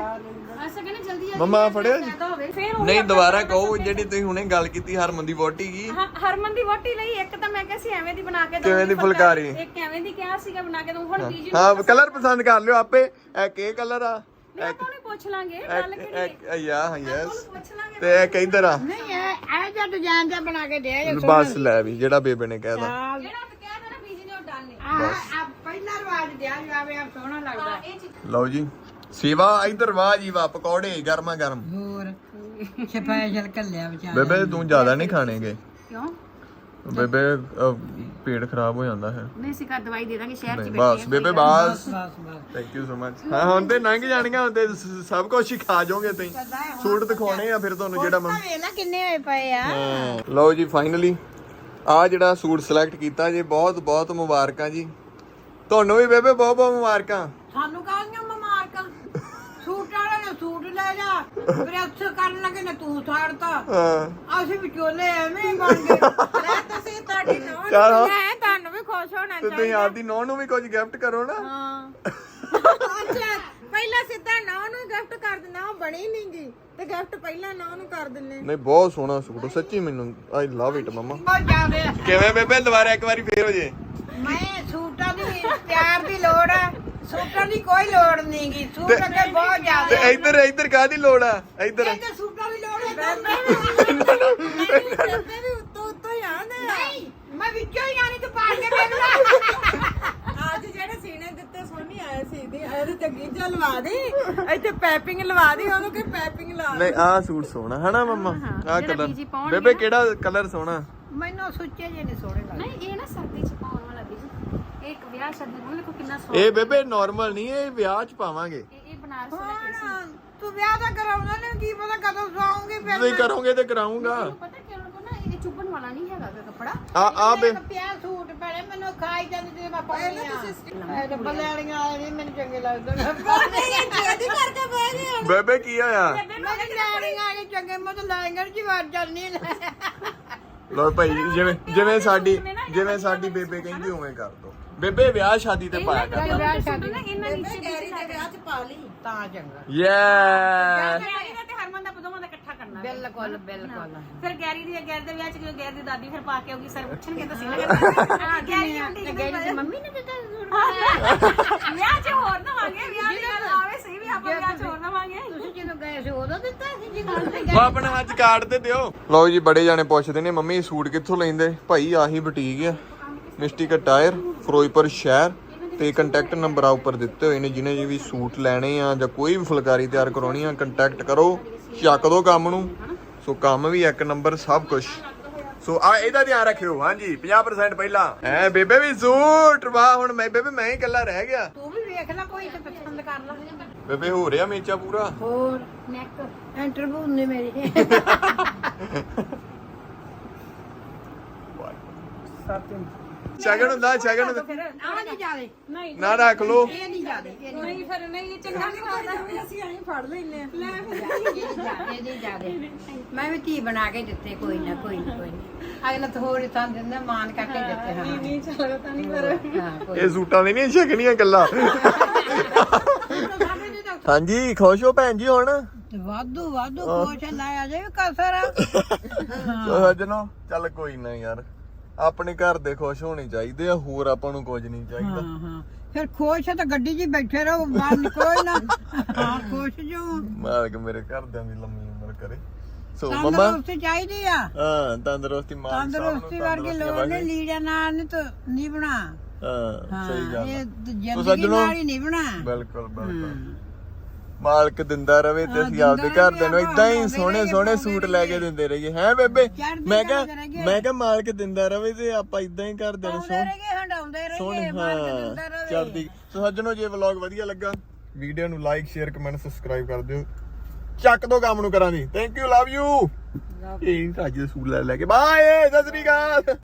ਅਸਾਂ ਕਹਿੰਦੇ ਜਲਦੀ ਜਲਦੀ ਮੰਮਾ ਫੜਿਆ ਜੀ? ਫਾਇਦਾ ਹੋਵੇ। ਫਿਰ ਉਹ ਨਹੀਂ ਦੁਬਾਰਾ ਕਹੋ ਜਿਹੜੀ ਤੁਸੀਂ ਹੁਣੇ ਗੱਲ ਕੀਤੀ ਹਰਮਨ ਦੀ ਵੋਟੀ ਕੀ? ਹਾਂ, ਹਰਮਨ ਦੀ ਵੋਟੀ ਲਈ ਇੱਕ ਤਾਂ ਮੈਂ ਕਿਹਾ ਸੀ ਐਵੇਂ ਦੀ ਬਣਾ ਕੇ ਕਿਵੇਂ ਦੀ ਫੁਲਕਾਰੀ? ਇੱਕ ਐਵੇਂ ਦੀ ਕਿਹਾ ਸੀਗਾ ਬਣਾ ਕੇ ਦਊਂ ਹੁਣ ਬੀਜੀ ਹਾਂ ਕਲਰ ਪਸੰਦ ਕਰ ਲਿਓ ਆਪੇ। ਇਹ ਕੀ ਕਲਰ ਆ? ਆਪਾਂ ਨੂੰ ਪੁੱਛ ਲਾਂਗੇ ਗੱਲ ਕਿਹੜੀ ਇੱਕ ਯਾ ਯੈਸ ਪੁੱਛ ਲਾਂਗੇ ਤੇ ਇਹ ਕਿੱਧਰ ਆ? ਨਹੀਂ ਇਹ ਇਹ ਜਿਹਾ ਡਿਜ਼ਾਈਨ ਬਣਾ ਕੇ ਦੇ ਇਹ ਬਸ ਲੈ ਵੀ ਜਿਹੜਾ ਬੇਬੇ ਨੇ ਕਹਿਦਾ ਆ ਜਿਹੜਾ ਤੇ ਕਿਹਾ ਤਾਂ ਨਾ ਬੀਜੀ ਨੇ ਉਹ ਡਾਲ ਨੇ ਆ ਪਹਿਲਾ ਰਿਵਾਜ ਦਿਆ ਜਾਵੇ ਆ ਸੋਹਣਾ ਲੱਗਦਾ। ਇਹ ਚੀਜ਼ ਲਓ ਜੀ ਸੇਵਾ ਇਧਰ ਵਾਹ ਜੀ ਵਾਹ ਪਕੌੜੇ ਗਰਮਾ ਗਰਮ ਹੋਰ ਸਪੈਸ਼ਲ ਕੱਲਿਆ ਵਿਚਾਰ ਬੇਬੇ ਤੂੰ ਜ਼ਿਆਦਾ ਨਹੀਂ ਖਾਣੇਗੇ ਕਿਉਂ? ਬੇਬੇ ਅਹ, ਪੇਟ ਖਰਾਬ ਹੋ ਜਾਂਦਾ ਹੈ। ਨਹੀਂ ਸੀ ਘਰ ਦਵਾਈ ਦੇ ਦਾਂਗੇ ਸ਼ਹਿਰ ਚ ਨਹੀਂ ਬਸ ਬੇਬੇ ਬਸ ਬਸ ਬਸ। ਥੈਂਕ ਯੂ ਸੋ ਮਚ ਹਾਂ ਹੁਣ ਤੇ ਲੰਘ ਜਾਣੀਆਂ ਹੁਣ ਤੇ ਸ- ਸਭ ਕੁਝ ਹੀ ਖਾ ਜਾਓਗੇ ਤੁਸੀਂ। ਸੂਟ ਦਿਖਾਉਣੇ ਆ ਫਿਰ ਤੁਹਾਨੂੰ ਜਿਹੜਾ ਮੈਂ ਵੇਖ ਲੈ ਕਿੰਨੇ ਹੋਏ ਪਏ ਆ। ਲਓ ਜੀ ਫਾਈਨਲੀ ਆ ਜਿਹੜਾ ਸੂਟ ਸਿਲੈਕਟ ਕੀਤਾ ਜੀ ਬਹੁਤ ਬਹੁਤ ਮੁਬਾਰਕਾਂ ਜੀ। ਤੁਹਾਨੂੰ ਵੀ ਬੇਬੇ ਬਹੁਤ ਬਹੁਤ ਮੁਬਾਰਕਾਂ। ਸਾਨੂੰ ਕਾਹਦੀਆਂ ਮਮਾਰਕਾਂ ਸੂਟ ਵਾਲੇ ਨੇ ਸੂਟ ਲੈ ਜਾ ਅੱਛਾ ਕਰਨ ਲੱਗੇ ਨੇ ਤੂੰ ਛਾੜਤਾ ਹਾਂ। ਅਸੀਂ ਵਿਚੋਲੇ ਐਵੇਂ ਹੀ ਬਣ ਗਏ। ਲੈ ਤੁਸੀਂ ਤੁਹਾਡੀ ਨੌਂ ਚਲ ਮੈਂ ਤੁਹਾਨੂੰ ਵੀ ਖੁਸ਼ ਹੋਣਾ ਤੇ ਤੁਸੀਂ ਆਪਦੀ ਨੌਂ ਨੂੰ ਵੀ ਕੁਝ ਗਿਫਟ ਕਰੋ ਨਾ। ਹਾਂ। ਅੱਛਾ ਪਹਿਲਾਂ ਸਿੱਧਾ ਨੌਂ ਨੂੰ ਗਿਫਟ ਕਰ ਦਿੰਦਾ ਉਹ ਬਣੀ ਨਹੀਂਗੀ ਤੇ ਗਿਫਟ ਪਹਿਲਾਂ ਨੌਂ ਨੂੰ ਕਰ ਦਿੰਨੇ। ਨਹੀਂ ਬਹੁਤ ਸੋਹਣਾ ਸੂਟ ਸੱਚੀ ਮੈਨੂੰ ਆਈ ਲਵ ਇਟ ਮਮਾ। ਬਹੁਤ ਕਿਵੇਂ ਬੇਬੇ ਦੁਬਾਰਾ ਇੱਕ ਵਾਰੀ ਫੇਰ ਹੋ ਜੇ? ਮੈਂ ਸੂਟਾਂ ਦੀ ਪਿਆਰ ਦੀ ਲੋੜ ਹੈ ਸੂਟਾਂ ਦੀ ਕੋਈ ਲੋੜ ਨਹੀਂਗੀ ਸੂਟ ਅੱਗੇ ਬਹੁਤ ਤੇ ਜ਼ਿਆਦਾ ਇੱਧਰ ਇੱਧਰ ਕਾਦੀ ਲੋੜ ਆ? ਇੱਧਰ। ਤੇ ਸੂਟਾਂ ਦੀ ਲੋੜ ਹੈ ਬੇਬੇ ਵੀ ਉੱਤੋਂ ਉੱਤੋਂ ਹੀ ਆਂਦੇ ਆ ਨਹੀਂ ਮੈਂ ਵਿੱਚੋਂ ਹੀ ਆਣੀ ਤੇ ਪਾ ਕੇ ਲੈ ਅੱਜ ਜਿਹੜੇ ਸੀਨੇ ਦਿੱਤੇ ਸੋਨੀ ਆਏ ਸੀ ਦੀ ਇਹਦੇ ਤੇ ਗੀਜਾ ਲਵਾ ਦੇ ਇੱਥੇ ਪੈਪਿੰਗ ਲਵਾ ਦੇ ਉਹਨੂੰ ਕਿ ਪੈਪਿੰਗ ਲਾ ਨਹੀਂ ਆਹ ਸੂਟ ਸੋਹਣਾ ਹਨਾ ਮਮਾ? ਆਹ ਕਲਰ। ਬੀਜੀ ਪਾਉਣਗੇ ਬੇਬੇ ਕਿਹੜਾ ਕਲਰ ਸੋਹਣਾ? ਮੈਨੂੰ ਸੁੱਚੇ ਜਿਹੇ ਨਹੀਂ ਸੋਹਣੇ ਲੱਗਦੇ। ਨਹੀਂ ਇਹ ਨਾ ਸਰਦੀ ਚ ਪਾਉਣ ਵਾਲਾ ਬੀਜੀ। ਇਹ ਇੱਕ ਵਿਆਹ ਸ਼ਾਦੀ ਨੂੰ ਦੇਖੋ ਕਿੰਨਾ ਸੋਹਣਾ। ਇਹ ਬੇਬੇ ਨਾਰਮਲ ਨਹੀਂ ਇਹ ਵਿਆਹ 'ਚ ਪਾਵਾਂਗੇ। ਇਹ ਇਹ ਬਨਾਰਸ ਦਾ ਕੇਸ ਹੈ ਤੂੰ ਵਿਆਹ ਤਾਂ ਕਰਾਉਣਾ ਨਹੀਂ ਕੀ ਪਤਾ ਕਦੋਂ ਸਵਾਉਂਗੀ ਫਿਰ ਤੁਸੀਂ ਕਰੋਗੇ ਤੇ ਕਰਾਉਂਗਾ ਪਤਾ ਕਿ ਉਹਨਾਂ ਕੋਲ ਨਾ ਇਹ ਚੁੱਭਣ ਵਾਲਾ ਨਹੀਂ ਹੈਗਾ ਗਾ ਕੱਪੜਾ। ਆ ਆ ਬੇ। ਇੱਕ ਪਿਆ ਸੂਟ ਪਹਿਲੇ ਮੈਨੂੰ ਖਾਈ ਜਾਂਦੀ ਤੇ ਮੈਂ ਪਾਉਣੀ ਆ। ਇਹ ਡੱਬਲ ਲੈਣੀਆਂ ਵਾਲੇ ਨਹੀਂ ਮੈਨੂੰ ਚੰਗੇ ਲੱਗਦੇ ਇਹਦੀ ਕਰਕੇ ਬਹਿ ਗਏ ਬੇਬੇ ਕੀ ਹੋਇਆ? ਮੈਂ ਲੈਣੀਆਂ ਵਾਲੇ ਚੰਗੇ ਮੈਂ ਤਾਂ ਲੈਣਗੇ ਜੀ ਵਾਰ ਜਾਂਦੀ ਲੈ ਲੋ ਭਾਈ ਜਿਵੇਂ ਜਿਵੇਂ ਸਾਡੀ ਜਿਵੇਂ ਸਾਡੀ ਬੇਬੇ ਕਹਿੰਦੀ ਉਵੇਂ ਕਰ ਦੋ। ਬੇਬੇ ਵਿਆਹ ਸ਼ਾਦੀ ਤੇ ਪਾਇਆ ਕਰ। ਵਿਆਹ ਸ਼ਾਦੀ ਨਾ ਇਹਨਾਂ ਨੀਚੇ ਦੇ ਵਿਆਹ ਚ ਪਾ ਲਈ। ਤਾਂ ਚੰਗਾ। ਯੈ ਤੇ ਹਰਮਨ ਦਾ ਦੋਵਾਂ ਦਾ ਇਕੱਠਾ ਕਰਨਾ ਬਿਲਕੁਲ ਬਿਲਕੁਲ। ਫਿਰ ਗੈਰੀ ਦੀ ਗੈਰੀ ਦੇ ਵਿਆਹ ਚ ਜਦੋਂ ਗੈਰੀ ਦੀ ਦਾਦੀ ਫਿਰ ਪਾ ਕੇ ਆਉਗੀ ਸਰ ਪੁੱਛਣਗੇ ਤਾਂ ਸੀ ਨਾ ਗੈਰੀ ਆਂਟੀ ਗੈਰੀ ਦੀ ਮੰਮੀ ਨੇ ਦਿੱਤਾ ਸੂਟ ਵਿਆਹ ਚ ਹੋਰ ਦਵਾਂਗੇ ਵਿਆਹ ਦੀ ਗੱਲ ਆਵੇ ਸਹੀ ਵੀ ਆਪਾਂ ਵਿਆਹ ਚ ਹੋਰ ਦਵਾਂਗੇ ਤੁਸੀਂ ਜਦੋਂ ਗਏ ਸੀ ਉਦੋਂ ਦਿੱਤਾ ਸੀ ਜਦੋਂ ਉਹ ਆਪਣਾ ਹੱਥ ਕਾਰਡ ਤੇ ਦਿਓ। ਲਓ ਜੀ ਬੜੇ ਜਾਣੇ ਪੁੱਛਦੇ ਨੇ ਮੰਮੀ ਸੂਟ ਕਿੱਥੋਂ ਲੈਂਦੇ? ਭਾਈ ਆਹੀ ਬੁਟੀਕ ਆ। ਮਿਸਟਿਕ ਟਾਇਰ ਫਿਰੋਜ਼ਪੁਰ ਸ਼ਹਿਰ ਤੇ ਕੰਟੈਕਟ ਨੰਬਰ ਆ ਉੱਪਰ ਦਿੱਤੇ ਹੋਏ ਨੇ ਜਿਹਨੇ ਜੀ ਵੀ ਸੂਟ ਲੈਣੇ ਆ ਜਾਂ ਕੋਈ ਵੀ ਫੁਲਕਾਰੀ ਤਿਆਰ ਕਰਾਉਣੀ ਆ ਕੰਟੈਕਟ ਕਰੋ। ਚੱਕ ਦੋ ਕੰਮ ਨੂੰ। ਸੋ ਕੰਮ ਵੀ ਇੱਕ ਨੰਬਰ ਸਭ ਕੁਝ ਸੋ ਆ ਇਹਦਾ ਧਿਆਨ ਰੱਖਿਓ। ਹਾਂਜੀ 50% ਪਹਿਲਾਂ। ਐ ਬੇਬੇ ਵੀ ਸੂਟ ਵਾਹ ਹੁਣ। ਮੈਂ ਬੇਬੇ ਮੈਂ ਹੀ ਇਕੱਲਾ ਰਹਿ ਗਿਆ। ਤੂੰ ਵੀ ਵੇਖ ਲੈ ਕੋਈ ਤੇ ਪਸੰਦ ਕਰ ਲੈ। ਬੇਬੇ ਹੋ ਰਿਹਾ ਮੇਚਾ ਪੂਰਾ? ਹੋਰ ਨੈਕ ਇੰਟਰਵਿਊ ਨੇ ਮੇਰੀ। <laughs> ਸ਼ਗਨ ਹੁੰਦਾ ਸ਼ਗਨ ਹੁੰਦਾ। ਆ ਨਹੀਂ ਜਾਦੇ। ਨਹੀਂ। ਨਾ ਰੱਖ ਲੋ ਇਹ ਨਹੀਂ ਜਾਦੇ ਇਹ ਨਹੀਂ ਫਿਰ ਨਹੀਂ ਚੰਗਾ ਨਹੀਂ ਲੱਗਦਾ। ਅਸੀਂ ਐਂ ਫੜ ਲੈਨੇ ਆ ਨਹੀਂ ਜਾਦੇ ਮੈਂ ਵੀ ਧੀ ਬਣਾ ਕੇ ਦਿੱਤੇ ਕੋਈ ਨਾ ਕੋਈ ਨਾ ਕੋਈ ਨਾ। ਅਗਲਾ ਤਾਂ ਦਿੰਦਾ ਮਾਨ ਕਰਕੇ ਦਿੱਤੇ ਹਾਂ। ਨਹੀਂ ਚੱਲਦਾ ਤਾਂ ਨਹੀਂ ਪਰ। ਇਹ ਸੂਟਾਂ ਦੀ ਨਹੀਂ ਛਕਣੀਆਂ ਗੱਲਾਂ। ਹਾਂਜੀ ਖੁਸ਼ ਹੋ ਭੈਣ ਜੀ ਹੁਣ? ਵਾਧੂ ਵਾਧੂ ਕੋਚ ਲਾਇਆ ਜੇ ਕਸਰ ਸੋ ਸੱਜਣੋ ਚੱਲ ਕੋਈ ਨਾ ਯਾਰ। ਆਪਣੇ ਘਰ ਦੇ ਖੁਸ਼ ਹੋਣੇ ਚਾਹੀਦੇ ਆ ਹੋਰ ਆਪਾਂ ਨੂੰ ਕੁਝ ਨਹੀਂ ਚਾਹੀਦਾ। ਹਾਂ ਹਾਂ। ਫਿਰ ਖੁਸ਼ ਤਾਂ ਗੱਡੀ 'ਚ ਹੀ ਬੈਠੇ ਰਹੋ ਬਾਹਰ ਨਿਕਲੋ ਨਾ। ਹਾਂ ਖੁਸ਼ ਜੋ। ਮਾਲਕ ਮੇਰੇ ਘਰਦਿਆਂ ਦੀ ਲੰਮੀ ਉਮਰ ਕਰੇ। ਸੋ ਮਮਾ? ਤੰਦਰੁਸਤੀ ਚਾਹੀਦੀ ਆ। ਹਾਂ ਤੰਦਰੁਸਤੀ ਨੂੰ ਤੰਦਰੁਸਤੀ ਵਰਗੀ ਤੰਦਰੁਸਤੀ ਲੋੜ ਨਹੀਂ ਵਰਗੀ। ਲੀੜਾ ਨਾਲ ਨਹੀਂ ਤਾਂ ਨਹੀਂ ਬਣਾ। ਹਾਂ ਸਹੀ ਗੱਲ ਇਹ। ਜ਼ਿੰਦਗੀ ਨਾਲ ਹੀ ਨਹੀਂ ਬਣਾ। ਬਿਲਕੁਲ ਬਿਲਕੁਲ। ਮਾਲਕ ਦਿੰਦਾ ਰਵੇ ਤੇ ਅਸੀਂ ਆਪਦੇ ਘਰਦਿਆਂ ਨੂੰ ਇਦਾਂ ਹੀ ਸੋਹਣੇ ਸੋਹਣੇ ਸੂਟ ਲੈ ਕੇ ਦਿੰਦੇ ਰਹੀਏ। ਹੈ ਬੇਬੇ? ਮੈਂ ਕਿਹਾ। ਮੈਂ ਕਿਹਾ ਮਾਲਕ ਦਿੰਦਾ ਰਵੇ ਤੇ ਆਪਾਂ ਇਦਾਂ ਹੀ ਘਰਦਿਆਂ ਨੂੰ ਸੋਹਣੇ ਹੰਡਾਉਂਦੇ ਸੋਹਣੇ ਰਹੇਗੇ ਮਾਰ ਕੇ ਹਾਂ ਦਿੰਦਾ ਰਵੇ। ਚੜਦੀ ਸੋ ਸੱਜਣੋ ਜੇ ਵਲੌਗ ਵਧੀਆ ਲੱਗਾ ਵੀਡੀਓ ਨੂੰ ਲਾਈਕ ਸ਼ੇਅਰ ਕਮੈਂਟ ਸਬਸਕ੍ਰਾਈਬ ਕਰ ਦਿਓ। ਚੱਕ ਦੋ ਕੰਮ ਨੂੰ ਕਰਾਂ ਦੀ ਥੈਂਕ ਯੂ ਲਵ ਯੂ ਇਹ ਦੇ ਸੂਟ ਲੈ ਲੈ ਕੇ। ਬਾਏ ਸਤਿ ਸ੍ਰੀ ਅਕਾਲ।